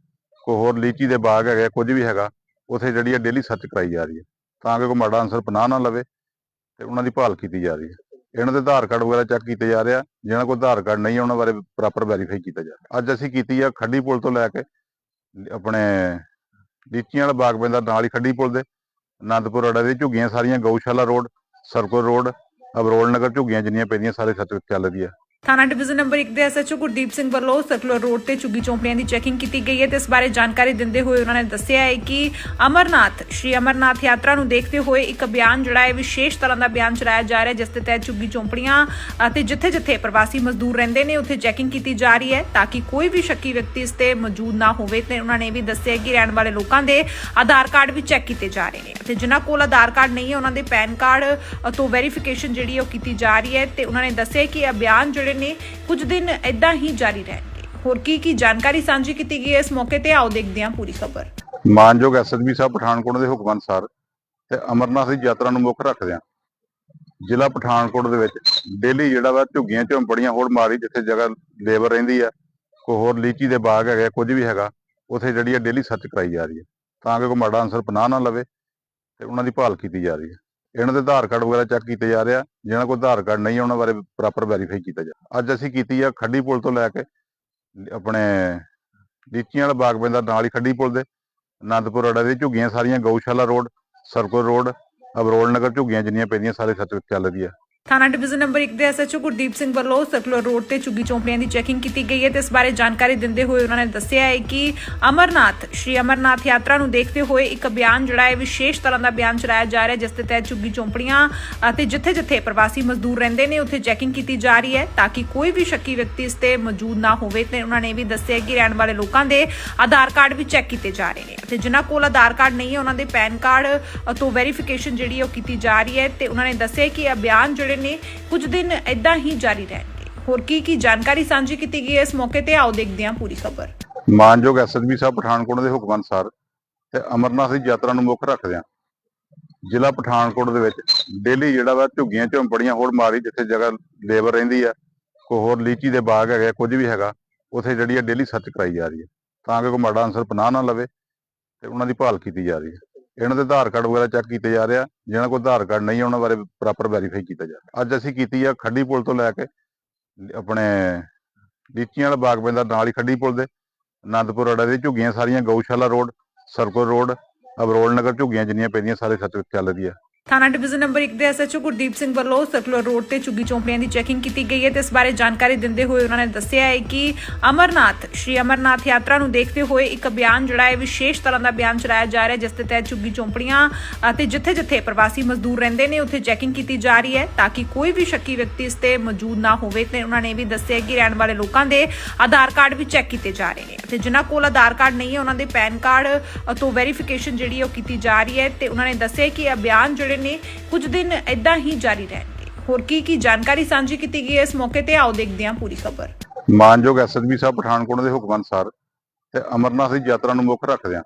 ਕੋਈ ਹੋਰ ਲੀਚੀ ਦੇ ਬਾਗ ਹੈਗੇ ਕੁਝ ਵੀ ਹੈਗਾ, ਉਥੇ ਜਿਹੜੀ ਆ ਡੇਲੀ ਸਰਚ ਕਰਾਈ ਜਾ ਰਹੀ ਹੈ ਤਾਂ ਕਿ ਕੋਈ ਮਾੜਾ ਅਨਸਰ ਪਨਾਹ ਨਾ ਲਵੇ ਤੇ ਉਹਨਾਂ ਦੀ ਭਾਲ ਕੀਤੀ ਜਾ ਰਹੀ ਹੈ ਇਹਨਾਂ ਦੇ ਆਧਾਰ ਕਾਰਡ ਵਗੈਰਾ ਚੈੱਕ ਕੀਤੇ ਜਾ ਰਿਹਾ ਜਿਹਨਾਂ ਕੋਲ ਆਧਾਰ ਕਾਰਡ ਨਹੀਂ ਹੈ ਉਹਨਾਂ ਬਾਰੇ ਪ੍ਰੋਪਰ ਵੈਰੀਫਾਈ ਕੀਤਾ ਜਾ ਰਿਹਾ। ਅੱਜ ਅਸੀਂ ਕੀਤੀ ਆ ਖੱਡੀ ਪੁਲ ਤੋਂ ਲੈ ਕੇ ਆਪਣੇ ਲੀਚੀਆਂ ਵਾਲਾ ਬਾਗ ਪੈਂਦਾ ਨਾਲ ਹੀ ਖੱਡੀ ਪੁਲ ਦੇ ਆਨੰਦਪੁਰ ਅੜਾ ਦੇ ਝੁੱਗੀਆਂ ਸਾਰੀਆਂ Gaushala road, circle road Abrol Nagar ਝੁੱਗੀਆਂ ਜਿੰਨੀਆਂ ਪੈਂਦੀਆਂ ਸਾਰੇ ਸੱਚ ਚੱਲ ਰਹੀ ਆ। ਥਾਣਾ ਡਿਵੀਜ਼ਨ ਨੰਬਰ 1 ਦੇ ਐਸਐਚਓ ਗੁਰਦੀਪ ਸਿੰਘ ਵੱਲੋਂ ਸਰਕੂਲਰ ਰੋਡ ਤੇ ਝੁੱਗੀ ਚੌਂਪੜੀਆਂ ਦੀ ਚੈਕਿੰਗ ਕੀਤੀ ਗਈ ਹੈ ਤੇ ਇਸ ਬਾਰੇ ਜਾਣਕਾਰੀ ਦਿੰਦੇ ਹੋਏ ਉਹਨਾਂ ਨੇ ਦੱਸਿਆ ਹੈ ਕਿ ਅਮਰਨਾਥ, ਸ਼੍ਰੀ ਅਮਰਨਾਥ ਯਾਤਰਾ ਨੂੰ ਦੇਖਦੇ ਹੋਏ ਇੱਕ ਅਭਿਆਨ ਜਿਹੜਾ ਹੈ, ਵਿਸ਼ੇਸ਼ ਤਰ੍ਹਾਂ ਦਾ ਅਭਿਆਨ ਚਲਾਇਆ ਜਾ ਰਿਹਾ ਜਿਸ ਦੇ ਤਹਿਤ ਝੁੱਗੀ ਚੌਂਪੜੀਆਂ ਅਤੇ ਜਿੱਥੇ-ਜਿੱਥੇ ਪ੍ਰਵਾਸੀ ਮਜ਼ਦੂਰ ਰਹਿੰਦੇ ਨੇ, ਉੱਥੇ ਚੈਕਿੰਗ ਕੀਤੀ ਜਾ ਰਹੀ ਹੈ ਤਾਂ ਕਿ ਕੋਈ ਵੀ ਸ਼ੱਕੀ ਵਿਅਕਤੀ ਇਸ ਤੇ ਮੌਜੂਦ ਨਾ ਹੋਵੇ ਤੇ ਉਹਨਾਂ ਨੇ ਇਹ ਵੀ ਦੱਸਿਆ ਕਿ ਰਹਿਣ ਵਾਲੇ ਲੋਕਾਂ ਦੇ ਆਧਾਰ ਕਾਰਡ ਵੀ ਚੈੱਕ ਕੀਤੇ ਜਾ ਰਹੇ ਨੇ। ਤੇ ਜਿਨ੍ਹਾਂ ਕੋਲ ਆਧਾਰ ਕਾਰਡ ਨਹੀਂ ਹੈ, ਉਹਨਾਂ ਦੇ ਪੈਨ ਕਾਰਡ ਤੋਂ ਵੈਰੀਫਿਕੇਸ਼ਨ ਜਿਹੜੀ ਹੈ ਉਹ ਕੀਤੀ ਜਾ ਰਹੀ ਹੈ ਤੇ ਉਹਨਾਂ ਨੇ ਦੱਸਿਆ ਕਿ ਇਹ ਅਭਿਆਨ ਜਿਹੜੇ ਨੇ ਕੁਝ ਦਿਨ ਇਦਾਂ ਹੀ ਜਾਰੀ ਰਹਿਣਗੇ ਹੋਰ ਕੀ ਕੀ ਜਾਣਕਾਰੀ ਸਾਂਝੀ ਕੀਤੀ ਗਈ ਹੈ, ਇਸ ਮੌਕੇ ਤੇ ਆਓ ਦੇਖਦੇ ਹਾਂ ਪੂਰੀ ਖਬਰ। ਮਾਨਯੋਗ ਐਸਐਸਬੀ ਸਾਹਿਬ ਪਠਾਨਕੋਟ ਦੇ ਹੁਕਮ ਅਨੁਸਾਰ ਤੇ ਅਮਰਨਾਥ ਦੀ ਯਾਤਰਾ ਨੂੰ ਮੁੱਖ ਰੱਖਦਿਆਂ ਜ਼ਿਲ੍ਹਾ ਪਠਾਨਕੋਟ ਦੇ ਵਿੱਚ ਡੇਲੀ ਜਿਹੜਾ ਵਾ ਝੁੱਗੀਆਂ ਝੌਂਪੜੀਆਂ ਹੋਰ ਮਾਰੀ ਜਿੱਥੇ ਜਗ੍ਹਾ ਲੇਬਰ ਰਹਿੰਦੀ ਆ, ਕੋਈ ਹੋਰ ਲੀਚੀ ਦੇ ਬਾਗ ਹੈਗੇ ਕੁਝ ਵੀ ਹੈਗਾ, ਉਥੇ ਜਿਹੜੀ ਆ ਡੇਲੀ ਸਰਚ ਕਰਾਈ ਜਾ ਰਹੀ ਹੈ ਤਾਂ ਕਿ ਕੋਈ ਮਾੜਾ ਅਨਸਰ ਪਨਾਹ ਨਾ ਲਵੇ ਤੇ ਉਹਨਾਂ ਦੀ ਭਾਲ ਕੀਤੀ ਜਾ ਰਹੀ ਹੈ ਇਹਨਾਂ ਦੇ ਆਧਾਰ ਕਾਰਡ ਵਗੈਰਾ ਚੈੱਕ ਕੀਤੇ ਜਾ ਰਿਹਾ ਜਿਹਨਾਂ ਕੋਲ ਆਧਾਰ ਕਾਰਡ ਨਹੀਂ ਉਹਨਾਂ ਬਾਰੇ ਪ੍ਰੋਪਰ ਵੈਰੀਫਾਈ ਕੀਤਾ ਜਾ ਅੱਜ ਅਸੀਂ ਕੀਤੀ ਆ ਖੱਡੀ ਪੁਲ ਤੋਂ ਲੈ ਕੇ ਆਪਣੇ ਲੀਚੀਆਂ ਵਾਲਾ ਬਾਗ ਪੈਂਦਾ ਨਾਲ ਹੀ ਖੱਡੀ ਪੁਲ ਦੇ ਆਨੰਦਪੁਰ ਅੜਾ ਦੇ ਝੁੱਗੀਆਂ ਸਾਰੀਆਂ Gaushala road circle road Abrol Nagar ਝੁੱਗੀਆਂ ਜਿੰਨੀਆਂ ਪੈਂਦੀਆਂ, ਸਾਰੇ ਸੱਚ ਚੱਲ ਰਹੀ ਆ। ਥਾਣਾ ਡਿਵੀਜ਼ਨ ਨੰਬਰ 1 ਦੇ ਐਸਐਚਓ ਗੁਰਦੀਪ ਸਿੰਘ ਵੱਲੋਂ ਸਰਕੂਲਰ ਰੋਡ ਤੇ ਝੁੱਗੀ ਚੌਂਪੜੀਆਂ ਦੀ ਚੈਕਿੰਗ ਕੀਤੀ ਗਈ ਹੈ ਤੇ ਇਸ ਬਾਰੇ ਜਾਣਕਾਰੀ ਦਿੰਦੇ ਹੋਏ ਉਹਨਾਂ ਨੇ ਦੱਸਿਆ ਹੈ ਕਿ ਅਮਰਨਾਥ, ਸ਼੍ਰੀ ਅਮਰਨਾਥ ਯਾਤਰਾ ਨੂੰ ਦੇਖਦੇ ਹੋਏ ਇੱਕ ਅਭਿਆਨ ਜਿਹੜਾ ਹੈ, ਵਿਸ਼ੇਸ਼ ਤਰ੍ਹਾਂ ਦਾ ਅਭਿਆਨ ਚਲਾਇਆ ਜਾ ਰਿਹਾ ਜਿਸ ਦੇ ਤਹਿਤ ਝੁੱਗੀ ਚੌਂਪੜੀਆਂ ਅਤੇ ਜਿੱਥੇ-ਜਿੱਥੇ ਪ੍ਰਵਾਸੀ ਮਜ਼ਦੂਰ ਰਹਿੰਦੇ ਨੇ, ਉੱਥੇ ਚੈਕਿੰਗ ਕੀਤੀ ਜਾ ਰਹੀ ਹੈ ਤਾਂ ਕਿ ਕੋਈ ਵੀ ਸ਼ੱਕੀ ਵਿਅਕਤੀ ਇਸ ਤੇ ਮੌਜੂਦ ਨਾ ਹੋਵੇ ਤੇ ਉਹਨਾਂ ਨੇ ਇਹ ਵੀ ਦੱਸਿਆ ਕਿ ਰਹਿਣ ਵਾਲੇ ਲੋਕਾਂ ਦੇ ਆਧਾਰ ਕਾਰਡ ਵੀ ਚੈੱਕ ਕੀਤੇ ਜਾ ਰਹੇ ਨੇ ਤੇ ਜਿਨ੍ਹਾਂ ਕੋਲ ਆਧਾਰ ਕਾਰਡ ਨਹੀਂ ਹੈ, ਉਹਨਾਂ ਦੇ ਪੈਨ ਕਾਰਡ ਤੋਂ ਵੈਰੀਫਿਕੇਸ਼ਨ ਜਿਹੜੀ ਹੈ ਉਹ ਕੀਤੀ ਜਾ ਰਹੀ ਹੈ ਤੇ ਉਹਨਾਂ ਨੇ ਦੱਸਿਆ ਕਿ ਇਹ ਅਭਿਆਨ ਜਿਹੜੇ ਨੇ ਕੁਝ ਦਿਨ ਇਦਾਂ ਹੀ ਜਾਰੀ ਰਹਿਣਗੇ। ਹੋਰ ਕੀ ਕੀ ਜਾਣਕਾਰੀ ਸਾਂਝੀ ਕੀਤੀ ਗਈ ਹੈ, ਇਸ ਮੌਕੇ ਤੇ ਆਓ ਦੇਖਦੇ ਹਾਂ ਪੂਰੀ ਖਬਰ। ਮਾਨਯੋਗ ਐਸਐਸਬੀ ਸਾਹਿਬ ਪਠਾਨਕੋਟ ਦੇ ਹੁਕਮ ਅਨੁਸਾਰ ਤੇ ਅਮਰਨਾਥ ਦੀ ਯਾਤਰਾ ਨੂੰ ਮੁੱਖ ਰੱਖਦਿਆਂ ਜ਼ਿਲ੍ਹਾ ਪਠਾਨਕੋਟ ਦੇ ਵਿੱਚ ਡੇਲੀ ਜਿਹੜਾ ਵਾ ਝੁੱਗੀਆਂ ਝੌਂਪੜੀਆਂ ਹੋਰ ਮਾਰੀ ਜਿੱਥੇ ਜਗ੍ਹਾ ਲੇਬਰ ਰਹਿੰਦੀ ਆ, ਕੋਈ ਹੋਰ ਲੀਚੀ ਦੇ ਬਾਗ ਹੈਗੇ ਕੁਝ ਵੀ ਹੈਗਾ, ਉਥੇ ਜਿਹੜੀ ਆ ਡੇਲੀ ਸਰਚ ਕਰਾਈ ਜਾ ਰਹੀ ਹੈ ਤਾਂ ਕਿ ਕੋਈ ਮਾੜਾ ਅਨਸਰ ਪਨਾਹ ਨਾ ਲਵੇ ਤੇ ਉਹਨਾਂ ਦੀ ਭਾਲ ਕੀਤੀ ਜਾ ਰਹੀ ਹੈ ਇਹਨਾਂ ਦੇ ਆਧਾਰ ਕਾਰਡ ਵਗੈਰਾ ਚੈੱਕ ਕੀਤੇ ਜਾ ਰਿਹਾ ਜਿਹਨਾਂ ਕੋਲ ਆਧਾਰ ਕਾਰਡ ਨਹੀਂ ਉਹਨਾਂ ਬਾਰੇ ਪ੍ਰੋਪਰ ਵੈਰੀਫਾਈ ਕੀਤਾ ਜਾ ਰਿਹਾ। ਅੱਜ ਅਸੀਂ ਕੀਤੀ ਆ ਖੱਡੀ ਪੁਲ ਤੋਂ ਲੈ ਕੇ ਆਪਣੇ ਲੀਚੀਆਂ ਵਾਲਾ ਬਾਗ ਪੈਂਦਾ ਨਾਲ ਹੀ ਖੱਡੀ ਪੁਲ ਦੇ ਆਨੰਦਪੁਰ ਅੜਾ ਦੇ ਝੁੱਗੀਆਂ ਸਾਰੀਆਂ Gaushala road, circle road Abrol Nagar ਝੁੱਗੀਆਂ ਜਿੰਨੀਆਂ ਪੈਂਦੀਆਂ, ਸਾਰੇ ਸੱਚ ਚੱਲ ਰਹੀ ਆ। ਥਾਣਾ ਡਿਵੀਜ਼ਨ ਨੰਬਰ 1 ਦੇ ਐਸਐਚਓ ਗੁਰਦੀਪ ਸਿੰਘ ਵੱਲੋਂ ਸਰਕੂਲਰ ਰੋਡ ਤੇ ਝੁੱਗੀ ਚੌਂਪੜੀਆਂ ਦੀ ਚੈਕਿੰਗ ਕੀਤੀ ਗਈ ਹੈ ਤੇ ਇਸ ਬਾਰੇ ਜਾਣਕਾਰੀ ਦਿੰਦੇ ਹੋਏ ਉਹਨਾਂ ਨੇ ਦੱਸਿਆ ਹੈ ਕਿ ਅਮਰਨਾਥ, ਸ਼੍ਰੀ ਅਮਰਨਾਥ ਯਾਤਰਾ ਨੂੰ ਦੇਖਦੇ ਹੋਏ ਇੱਕ ਅਭਿਆਨ ਜਿਹੜਾ ਹੈ, ਵਿਸ਼ੇਸ਼ ਤਰ੍ਹਾਂ ਦਾ ਅਭਿਆਨ ਚਲਾਇਆ ਜਾ ਰਿਹਾ ਜਿਸ ਦੇ ਤਹਿਤ ਝੁੱਗੀ ਚੌਂਪੜੀਆਂ ਅਤੇ ਜਿੱਥੇ-ਜਿੱਥੇ ਪ੍ਰਵਾਸੀ ਮਜ਼ਦੂਰ ਰਹਿੰਦੇ ਨੇ, ਉੱਥੇ ਚੈਕਿੰਗ ਕੀਤੀ ਜਾ ਰਹੀ ਹੈ ਤਾਂ ਕਿ ਕੋਈ ਵੀ ਸ਼ੱਕੀ ਵਿਅਕਤੀ ਇਸ ਤੇ ਮੌਜੂਦ ਨਾ ਹੋਵੇ ਤੇ ਉਹਨਾਂ ਨੇ ਇਹ ਵੀ ਦੱਸਿਆ ਕਿ ਰਹਿਣ ਵਾਲੇ ਲੋਕਾਂ ਦੇ ਆਧਾਰ ਕਾਰਡ ਵੀ ਚੈੱਕ ਕੀਤੇ ਜਾ ਰਹੇ ਨੇ। ਤੇ ਜਿਨ੍ਹਾਂ ਕੋਲ ਆਧਾਰ ਕਾਰਡ ਨਹੀਂ ਹੈ, ਉਹਨਾਂ ਦੇ ਪੈਨ ਕਾਰਡ ਤੋਂ ਵੈਰੀਫਿਕੇਸ਼ਨ ਜਿਹੜੀ ਹੈ ਉਹ ਕੀਤੀ ਜਾ ਰਹੀ ਹੈ ਤੇ ਉਹਨਾਂ ਨੇ ਦੱਸਿਆ ਕਿ ਅਭਿਆਨ ਜਿਹੜੇ ਨੇ ਕੁਝ ਦਿਨ ਇਦਾਂ ਹੀ ਜਾਰੀ ਰਹਿਣਗੇ ਹੋਰ ਕੀ ਕੀ ਜਾਣਕਾਰੀ ਸਾਂਝੀ ਕੀਤੀ ਗਈ ਹੈ, ਇਸ ਮੌਕੇ ਤੇ ਆਓ ਦੇਖਦੇ ਹਾਂ ਪੂਰੀ ਖਬਰ। ਮਾਨਯੋਗ ਐਸਐਸਬੀ ਸਾਹਿਬ, ਪਠਾਨਕੋਟ ਦੇ ਹੁਕਮ ਅਨੁਸਾਰ ਤੇ ਅਮਰਨਾਥ ਦੀ ਯਾਤਰਾ ਨੂੰ ਮੁੱਖ ਰੱਖਦੇ ਹਾਂ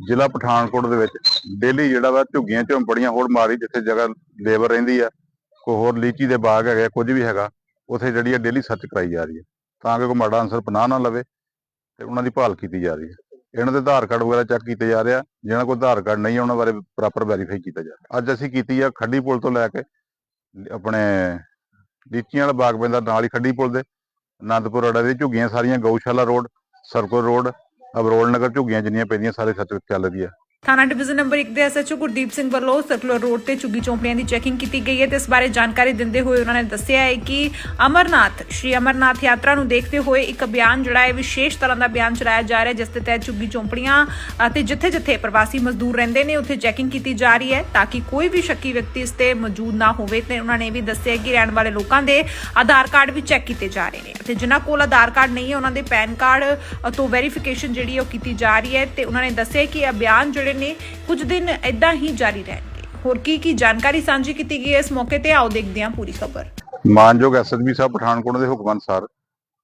ਜ਼ਿਲ੍ਹਾ ਪਠਾਨਕੋਟ ਦੇ ਵਿੱਚ ਡੇਲੀ ਜਿਹੜਾ ਵਾ ਝੁੱਗੀਆਂ ਝੌਂਪੜੀਆਂ ਹੋਰ ਮਾਰੀ, ਜਿੱਥੇ ਜਗ੍ਹਾ ਲੇਬਰ ਰਹਿੰਦੀ ਆ, ਕੋਈ ਹੋਰ ਲੀਚੀ ਦੇ ਬਾਗ ਹੈਗੇ ਕੁਝ ਵੀ ਹੈਗਾ, ਉਥੇ ਜਿਹੜੀ ਆ ਡੇਲੀ ਸਰਚ ਕਰਾਈ ਜਾ ਰਹੀ ਹੈ ਤਾਂ ਕਿ ਕੋਈ ਮਾੜਾ ਅਨਸਰ ਪਨਾਹ ਨਾ ਲਵੇ ਤੇ ਉਹਨਾਂ ਦੀ ਭਾਲ ਕੀਤੀ ਜਾ ਰਹੀ ਹੈ ਇਹਨਾਂ ਦੇ ਆਧਾਰ ਕਾਰਡ ਵਗੈਰਾ ਚੈੱਕ ਕੀਤੇ ਜਾ ਰਿਹਾ ਜਿਹਨਾਂ ਕੋਲ ਆਧਾਰ ਕਾਰਡ ਨਹੀਂ ਹੈ ਉਹਨਾਂ ਬਾਰੇ ਪ੍ਰੋਪਰ ਵੈਰੀਫਾਈ ਕੀਤਾ ਜਾ ਰਿਹਾ। ਅੱਜ ਅਸੀਂ ਕੀਤੀ ਆ ਖੱਡੀ ਪੁਲ ਤੋਂ ਲੈ ਕੇ ਆਪਣੇ ਲੀਚੀਆਂ ਵਾਲਾ ਬਾਗ ਪੈਂਦਾ ਨਾਲ ਹੀ ਖੱਡੀ ਪੁਲ ਦੇ। ਅਨੰਦਪੁਰ ਅੜਾ ਦੇ ਝੁੱਗੀਆਂ ਸਾਰੀਆਂ Gaushala road, circle road Abrol Nagar ਝੁੱਗੀਆਂ ਜਿੰਨੀਆਂ ਪੈਂਦੀਆਂ, ਸਾਰੇ ਸੱਚ ਚੱਲ ਰਹੀ ਆ। ਥਾਣਾ ਡਿਵੀਜ਼ਨ ਨੰਬਰ 1 ਦੇ ਐਸਐਚਓ ਗੁਰਦੀਪ ਸਿੰਘ ਵੱਲੋਂ ਸਰਕੂਲਰ ਰੋਡ ਤੇ ਝੁੱਗੀ ਚੌਂਪੜੀਆਂ ਦੀ ਚੈਕਿੰਗ ਕੀਤੀ ਗਈ ਹੈ ਤੇ ਇਸ ਬਾਰੇ ਜਾਣਕਾਰੀ ਦਿੰਦੇ ਹੋਏ ਉਹਨਾਂ ਨੇ ਦੱਸਿਆ ਹੈ ਕਿ ਅਮਰਨਾਥ, ਸ਼੍ਰੀ ਅਮਰਨਾਥ ਯਾਤਰਾ ਨੂੰ ਦੇਖਦੇ ਹੋਏ ਇੱਕ ਅਭਿਆਨ ਜਿਹੜਾ ਹੈ, ਵਿਸ਼ੇਸ਼ ਤਰ੍ਹਾਂ ਦਾ ਅਭਿਆਨ ਚਲਾਇਆ ਜਾ ਰਿਹਾ ਜਿਸ ਦੇ ਤਹਿਤ ਝੁੱਗੀ ਚੌਂਪੜੀਆਂ ਅਤੇ ਜਿੱਥੇ-ਜਿੱਥੇ ਪ੍ਰਵਾਸੀ ਮਜ਼ਦੂਰ ਰਹਿੰਦੇ ਨੇ, ਉੱਥੇ ਚੈਕਿੰਗ ਕੀਤੀ ਜਾ ਰਹੀ ਹੈ ਤਾਂ ਕਿ ਕੋਈ ਵੀ ਸ਼ੱਕੀ ਵਿਅਕਤੀ ਇਸ ਤੇ ਮੌਜੂਦ ਨਾ ਹੋਵੇ ਤੇ ਉਹਨਾਂ ਨੇ ਇਹ ਵੀ ਦੱਸਿਆ ਕਿ ਰਹਿਣ ਵਾਲੇ ਲੋਕਾਂ ਦੇ ਆਧਾਰ ਕਾਰਡ ਵੀ ਚੈੱਕ ਕੀਤੇ ਜਾ ਰਹੇ ਨੇ। ਤੇ ਜਿਨ੍ਹਾਂ ਕੋਲ ਆਧਾਰ ਕਾਰਡ ਨਹੀਂ ਹੈ, ਉਹਨਾਂ ਦੇ ਪੈਨ ਕਾਰਡ ਤੋਂ ਵੈਰੀਫਿਕੇਸ਼ਨ ਜਿਹੜੀ ਹੈ ਉਹ ਕੀਤੀ ਜਾ ਰਹੀ ਹੈ ਤੇ ਉਹਨਾਂ ਨੇ ਦੱਸਿਆ ਕਿ ਅਭਿਆਨ ਜਿਹੜੇ ਨੇ ਕੁਝ ਦਿਨ ਇਦਾਂ ਹੀ ਜਾਰੀ ਰਹਿਣਗੇ। ਹੋਰ ਕੀ ਕੀ ਜਾਣਕਾਰੀ ਸਾਂਝੀ ਕੀਤੀ ਗਈ ਹੈ ਇਸ ਮੌਕੇ ਤੇ ਆਓ ਦੇਖਦੇ ਹਾਂ ਪੂਰੀ ਖਬਰ। ਮਾਨਯੋਗ ਐਸਐਸਬੀ ਸਾਹਿਬ ਪਠਾਨਕੋਟ ਦੇ ਹੁਕਮ ਅਨੁਸਾਰ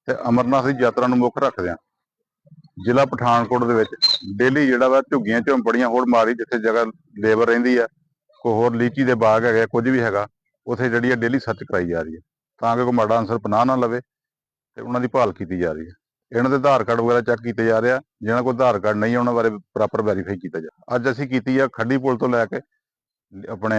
ਤੇ ਅਮਰਨਾਥ ਦੀ ਯਾਤਰਾ ਨੂੰ ਮੁੱਖ ਰੱਖਦੇ ਹਾਂ ਜ਼ਿਲ੍ਹਾ ਪਠਾਨਕੋਟ ਦੇ ਵਿੱਚ ਡੇਲੀ ਜਿਹੜਾ ਵਾ ਝੁੱਗੀਆਂ ਝੌਂਪੜੀਆਂ ਹੋਰ ਮਾਰੀ ਜਿੱਥੇ ਜਗ੍ਹਾ ਲੇਬਰ ਰਹਿੰਦੀ ਆ ਕੋਈ ਹੋਰ ਲੀਚੀ ਦੇ ਬਾਗ ਹੈਗੇ ਆ, ਕੁਝ ਵੀ ਹੈਗਾ ਉਥੇ ਜਿਹੜੀ ਆ ਡੇਲੀ ਸਰਚ ਕਰਾਈ ਜਾ ਰਹੀ ਹੈ ਤਾਂ ਕਿ ਕੋਈ ਮਾੜਾ ਅਨਸਰ ਪਨਾਹ ਨਾ ਲਵੇ ਤੇ ਉਹਨਾਂ ਦੀ ਭਾਲ ਕੀਤੀ ਜਾ ਰਹੀ ਹੈ ਇਹਨਾਂ ਦੇ ਆਧਾਰ ਕਾਰਡ ਵਗੈਰਾ ਚੈੱਕ ਕੀਤੇ ਜਾ ਰਿਹਾ ਜਿਹਨਾਂ ਕੋਲ ਆਧਾਰ ਕਾਰਡ ਨਹੀਂ ਹੈ, ਉਹਨਾਂ ਬਾਰੇ ਪ੍ਰੋਪਰ ਵੈਰੀਫਾਈ ਕੀਤਾ ਜਾ। ਅੱਜ ਅਸੀਂ ਕੀਤੀ ਆ ਖੱਡੀ ਪੁਲ ਤੋਂ ਲੈ ਕੇ ਆਪਣੇ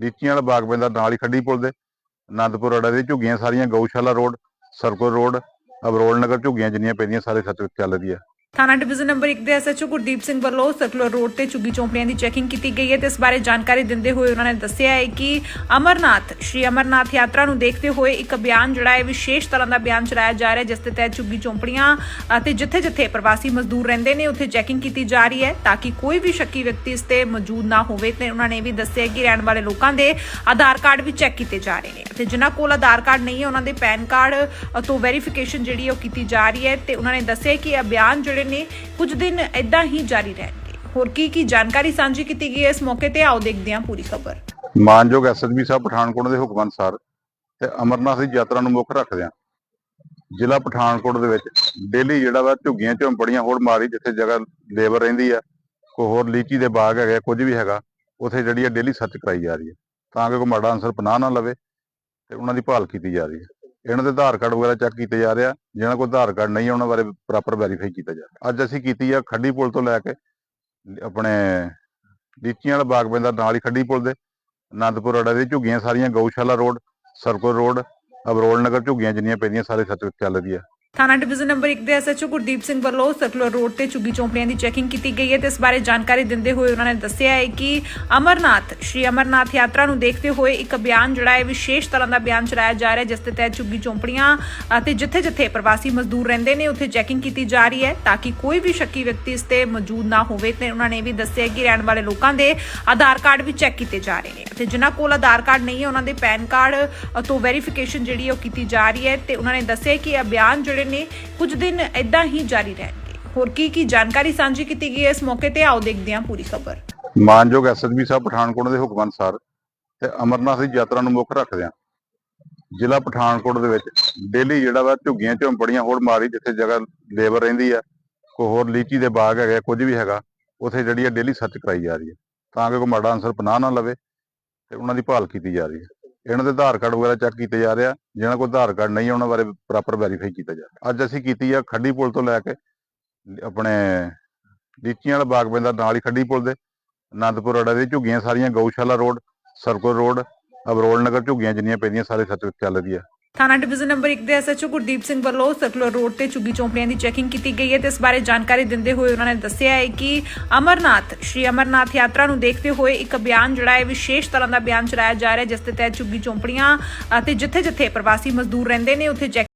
ਲੀਚੀਆਂ ਵਾਲਾ ਬਾਗ ਪੈਂਦਾ ਨਾਲ ਹੀ ਖੱਡੀ ਪੁਲ ਦੇ ਆਨੰਦਪੁਰ ਅੜਾ ਦੇ ਝੁੱਗੀਆਂ ਸਾਰੀਆਂ Gaushala road circle road Abrol Nagar ਝੁੱਗੀਆਂ ਜਿੰਨੀਆਂ ਪੈਂਦੀਆਂ ਸਾਰੇ ਸੱਚ ਚੱਲ ਰਹੀ ਹੈ ਥਾਣਾ ਡਿਵੀਜ਼ਨ ਨੰਬਰ 1 ਦੇ ਐਸਐਚਓ ਗੁਰਦੀਪ ਸਿੰਘ ਵੱਲੋਂ ਸਰਕੂਲਰ ਰੋਡ ਤੇ ਝੁੱਗੀ ਚੌਂਪੜੀਆਂ ਦੀ ਚੈਕਿੰਗ ਕੀਤੀ ਗਈ ਹੈ ਤੇ ਇਸ ਬਾਰੇ ਜਾਣਕਾਰੀ ਦਿੰਦੇ ਹੋਏ ਉਹਨਾਂ ਨੇ ਦੱਸਿਆ ਹੈ ਕਿ ਅਮਰਨਾਥ, ਸ਼੍ਰੀ ਅਮਰਨਾਥ ਯਾਤਰਾ ਨੂੰ ਦੇਖਦੇ ਹੋਏ ਇੱਕ ਅਭਿਆਨ ਜਿਹੜਾ ਹੈ ਵਿਸ਼ੇਸ਼ ਤਰ੍ਹਾਂ ਦਾ ਅਭਿਆਨ ਚਲਾਇਆ ਜਾ ਰਿਹਾ ਹੈ, ਜਿਸ ਦੇ ਤਹਿਤ ਝੁੱਗੀ ਚੌਂਪੜੀਆਂ ਅਤੇ ਜਿੱਥੇ-ਜਿੱਥੇ ਪ੍ਰਵਾਸੀ ਮਜ਼ਦੂਰ ਰਹਿੰਦੇ ਨੇ, ਉੱਥੇ ਚੈਕਿੰਗ ਕੀਤੀ ਜਾ ਰਹੀ ਹੈ ਤਾਂ ਕਿ ਕੋਈ ਵੀ ਸ਼ੱਕੀ ਵਿਅਕਤੀ ਇਸ ਤੇ ਮੌਜੂਦ ਨਾ ਹੋਵੇ ਤੇ ਉਹਨਾਂ ਨੇ ਇਹ ਵੀ ਦੱਸਿਆ ਕਿ ਰਹਿਣ ਵਾਲੇ ਲੋਕਾਂ ਦੇ ਆਧਾਰ ਕਾਰਡ ਵੀ ਚੈੱਕ ਕੀਤੇ ਜਾ ਰਹੇ ਨੇ ਤੇ ਜਿਨ੍ਹਾਂ ਕੋਲ ਆਧਾਰ ਕਾਰਡ ਨਹੀਂ ਹੈ, ਉਹਨਾਂ ਦੇ ਪੈਨ ਕਾਰਡ ਤੋਂ ਵੈਰੀਫਿਕੇਸ਼ਨ ਜਿਹੜੀ ਉਹ ਕੀਤੀ ਜਾ ਰਹੀ ਹੈ ਤੇ ਉਹਨਾਂ ਨੇ ਦੱਸਿਆ ਕਿ ਇਹ ਅਭਿਆਨ ਜਿਹੜੇ ਨੇ, ਕੁਝ ਦਿਨ ਇਦਾਂ ਹੀ ਜਾਰੀ ਰਹਿਣਗੇ। ਹੋਰ ਕੀ ਕੀ ਜਾਣਕਾਰੀ ਸਾਂਝੀ ਕੀਤੀ ਗਈ ਹੈ, ਇਸ ਮੌਕੇ ਤੇ ਆਓ ਦੇਖਦੇ ਹਾਂ ਪੂਰੀ ਖਬਰ। ਮਾਨਯੋਗ ਐਸਐਸਬੀ ਸਾਹਿਬ, ਪਠਾਨਕੋਟ ਦੇ ਹੁਕਮ ਅਨੁਸਾਰ ਤੇ ਅਮਰਨਾਥ ਦੀ ਯਾਤਰਾ ਨੂੰ ਮੁੱਖ ਰੱਖਦਿਆਂ ਜ਼ਿਲ੍ਹਾ ਪਠਾਨਕੋਟ ਦੇ ਵਿੱਚ ਡੇਲੀ ਜਿਹੜਾ ਵਾ ਝੁੱਗੀਆਂ ਝੌਂਪੜੀਆਂ ਹੋਰ ਮਾਰੀ ਜਿੱਥੇ ਜਗ੍ਹਾ ਲੇਬਰ ਰਹਿੰਦੀ ਆ, ਕੋਈ ਹੋਰ ਲੀਚੀ ਦੇ ਬਾਗ ਹੈਗੇ ਕੁਝ ਵੀ ਹੈਗਾ, ਉਥੇ ਜਿਹੜੀ ਆ ਡੇਲੀ ਸਰਚ ਕਰਾਈ ਜਾ ਰਹੀ ਹੈ ਤਾਂ ਕਿ ਕੋਈ ਮਾੜਾ ਅਨਸਰ ਪਨਾਹ ਨਾ ਲਵੇ ਤੇ ਉਹਨਾਂ ਦੀ ਭਾਲ ਕੀਤੀ ਜਾ ਰਹੀ ਹੈ ਇਹਨਾਂ ਦੇ ਆਧਾਰ ਕਾਰਡ ਵਗੈਰਾ ਚੈੱਕ ਕੀਤੇ ਜਾ ਰਿਹਾ ਜਿਹਨਾਂ ਕੋਲ ਆਧਾਰ ਕਾਰਡ ਨਹੀਂ ਹੈ, ਉਹਨਾਂ ਬਾਰੇ ਪ੍ਰੋਪਰ ਵੈਰੀਫਾਈ ਕੀਤਾ ਜਾ ਰਿਹਾ। ਅੱਜ ਅਸੀਂ ਕੀਤੀ ਆ ਖੱਡੀ ਪੁਲ ਤੋਂ ਲੈ ਕੇ ਆਪਣੇ ਲੀਚੀਆਂ ਵਾਲਾ ਬਾਗ ਪੈਂਦਾ ਨਾਲ ਹੀ ਖੱਡੀ ਪੁਲ ਦੇ ਆਨੰਦਪੁਰ ਅੜਾ ਦੇ ਝੁੱਗੀਆਂ ਸਾਰੀਆਂ Gaushala road circle road Abrol Nagar ਝੁੱਗੀਆਂ ਜਿੰਨੀਆਂ ਪੈਂਦੀਆਂ ਸਾਰੇ ਸੱਚ ਚੱਲ ਰਹੀ ਹੈ ਥਾਣਾ ਡਿਵੀਜ਼ਨ ਨੰਬਰ 1 ਦੇ ਐਸਐਚਓ ਗੁਰਦੀਪ ਸਿੰਘ ਵੱਲੋਂ ਸਰਕੂਲਰ ਰੋਡ ਤੇ ਝੁੱਗੀ ਚੌਂਪੜੀਆਂ ਦੀ ਚੈਕਿੰਗ ਕੀਤੀ ਗਈ ਹੈ ਤੇ ਇਸ ਬਾਰੇ ਜਾਣਕਾਰੀ ਦਿੰਦੇ ਹੋਏ ਉਹਨਾਂ ਨੇ ਦੱਸਿਆ ਹੈ ਕਿ ਅਮਰਨਾਥ, ਸ਼੍ਰੀ ਅਮਰਨਾਥ ਯਾਤਰਾ ਨੂੰ ਦੇਖਦੇ ਹੋਏ ਇੱਕ ਅਭਿਆਨ ਜਿਹੜਾ ਹੈ, ਵਿਸ਼ੇਸ਼ ਤਰ੍ਹਾਂ ਦਾ ਅਭਿਆਨ ਚਲਾਇਆ ਜਾ ਰਿਹਾ ਜਿਸ ਦੇ ਤਹਿਤ ਝੁੱਗੀ ਚੌਂਪੜੀਆਂ ਅਤੇ ਜਿੱਥੇ-ਜਿੱਥੇ ਪ੍ਰਵਾਸੀ ਮਜ਼ਦੂਰ ਰਹਿੰਦੇ ਨੇ, ਉੱਥੇ ਚੈਕਿੰਗ ਕੀਤੀ ਜਾ ਰਹੀ ਹੈ ਤਾਂ ਕਿ ਕੋਈ ਵੀ ਸ਼ੱਕੀ ਵਿਅਕਤੀ ਇਸ ਤੇ ਮੌਜੂਦ ਨਾ ਹੋਵੇ ਤੇ ਉਹਨਾਂ ਨੇ ਇਹ ਵੀ ਦੱਸਿਆ ਕਿ ਰਹਿਣ ਵਾਲੇ ਲੋਕਾਂ ਦੇ ਆਧਾਰ ਕਾਰਡ ਵੀ ਚੈੱਕ ਕੀਤੇ ਜਾ ਰਹੇ ਨੇ ਤੇ ਜਿਨ੍ਹਾਂ ਕੋਲ ਆਧਾਰ ਕਾਰਡ ਨਹੀਂ ਹੈ, ਉਹਨਾਂ ਦੇ ਪੈਨ ਕਾਰਡ ਤੋਂ ਵੈਰੀਫਿਕੇਸ਼ਨ ਜਿਹੜੀ ਹੈ ਉਹ ਕੀਤੀ ਜਾ ਰਹੀ ਹੈ ਤੇ ਉਹਨਾਂ ਨੇ ਦੱਸਿਆ ਕਿ ਇਹ ਅਭਿਆਨ ਜਿਹੜੇ ਨੇ, ਕੁਝ ਦਿਨ ਇਦਾਂ ਹੀ ਜਾਰੀ ਰਹਿਣਗੇ। ਹੋਰ ਕੀ ਕੀ ਜਾਣਕਾਰੀ ਸਾਂਝੀ ਕੀਤੀ ਗਈ ਹੈ ਇਸ ਮੌਕੇ ਤੇ, ਆਓ ਦੇਖਦੇ ਹਾਂ ਪੂਰੀ ਖਬਰ। ਮਾਨਯੋਗ ਐਸਐਸਬੀ ਸਾਹਿਬ, ਪਠਾਨਕੋਟ ਦੇ ਹੁਕਮ ਅਨੁਸਾਰ ਤੇ ਅਮਰਨਾਥ ਦੀ ਯਾਤਰਾ ਨੂੰ ਮੁੱਖ ਰੱਖਦਿਆਂ ਜ਼ਿਲ੍ਹਾ ਪਠਾਨਕੋਟ ਦੇ ਵਿੱਚ ਡੇਲੀ ਜਿਹੜਾ ਵਾ ਝੁੱਗੀਆਂ ਝੌਂਪੜੀਆਂ ਹੋਰ ਮਾਰੀ ਜਿੱਥੇ ਜਗ੍ਹਾ ਲੇਬਰ ਰਹਿੰਦੀ ਆ, ਕੋਈ ਹੋਰ ਲੀਚੀ ਦੇ ਬਾਗ ਹੈਗੇ ਕੁਝ ਵੀ ਹੈਗਾ, ਉਥੇ ਜਿਹੜੀ ਆ ਡੇਲੀ ਸਰਚ ਕਰਾਈ ਜਾ ਰਹੀ ਹੈ ਤਾਂ ਕਿ ਕੋਈ ਮਾੜਾ ਅਨਸਰ ਪਨਾਹ ਨਾ ਲਵੇ ਤੇ ਉਹਨਾਂ ਦੀ ਭਾਲ ਕੀਤੀ ਜਾ ਰਹੀ ਹੈ ਇਹਨਾਂ ਦੇ ਆਧਾਰ ਕਾਰਡ ਵਗੈਰਾ ਚੈੱਕ ਕੀਤੇ ਜਾ ਰਹੇ ਆ ਜਿਹਨਾਂ ਕੋਲ ਆਧਾਰ ਕਾਰਡ ਨਹੀਂ ਹੈ, ਉਹਨਾਂ ਬਾਰੇ ਪ੍ਰੋਪਰ ਵੈਰੀਫਾਈ ਕੀਤਾ ਜਾ ਰਿਹਾ। ਅੱਜ ਅਸੀਂ ਕੀਤੀ ਆ ਖੱਡੀ ਪੁਲ ਤੋਂ ਲੈ ਕੇ ਆਪਣੇ ਲੀਚੀਆਂ ਵਾਲਾ ਬਾਗ ਪੈਂਦਾ ਨਾਲ ਹੀ ਖੱਡੀ ਪੁਲ ਦੇ ਆਨੰਦਪੁਰ ਅੜਾ ਦੇ ਝੁੱਗੀਆਂ ਸਾਰੀਆਂ Gaushala road circle road Abrol Nagar ਝੁੱਗੀਆਂ ਜਿੰਨੀਆਂ ਪੈਂਦੀਆਂ ਸਾਰੇ ਸੱਚ ਚੱਲ ਰਹੀ ਹੈ ਥਾਣਾ ਡਿਵੀਜ਼ਨ ਨੰਬਰ 1 ਦੇ ਐਸਐਚਓ ਗੁਰਦੀਪ ਸਿੰਘ ਵੱਲੋਂ ਸਰਕੂਲਰ ਰੋਡ ਤੇ ਝੁੱਗੀ ਚੌਂਪੜੀਆਂ ਦੀ ਚੈਕਿੰਗ ਕੀਤੀ ਗਈ ਹੈ ਤੇ ਇਸ ਬਾਰੇ ਜਾਣਕਾਰੀ ਦਿੰਦੇ ਹੋਏ ਉਹਨਾਂ ਨੇ ਦੱਸਿਆ ਹੈ ਕਿ ਅਮਰਨਾਥ, ਸ਼੍ਰੀ ਅਮਰਨਾਥ ਯਾਤਰਾ ਨੂੰ ਦੇਖਦੇ ਹੋਏ ਇੱਕ ਅਭਿਆਨ ਜਿਹੜਾ ਹੈ, ਵਿਸ਼ੇਸ਼ ਤਰ੍ਹਾਂ ਦਾ ਅਭਿਆਨ ਚਲਾਇਆ ਜਾ ਰਿਹਾ ਹੈ, ਜਿਸ ਦੇ ਤਹਿਤ ਝੁੱਗੀ ਚੌਂਪੜੀਆਂ ਅਤੇ ਜਿੱਥੇ-ਜਿੱਥੇ ਪ੍ਰਵਾਸੀ ਮਜ਼ਦੂਰ ਰਹਿੰਦੇ ਨੇ, ਉੱਥੇ ਚੈੱਕ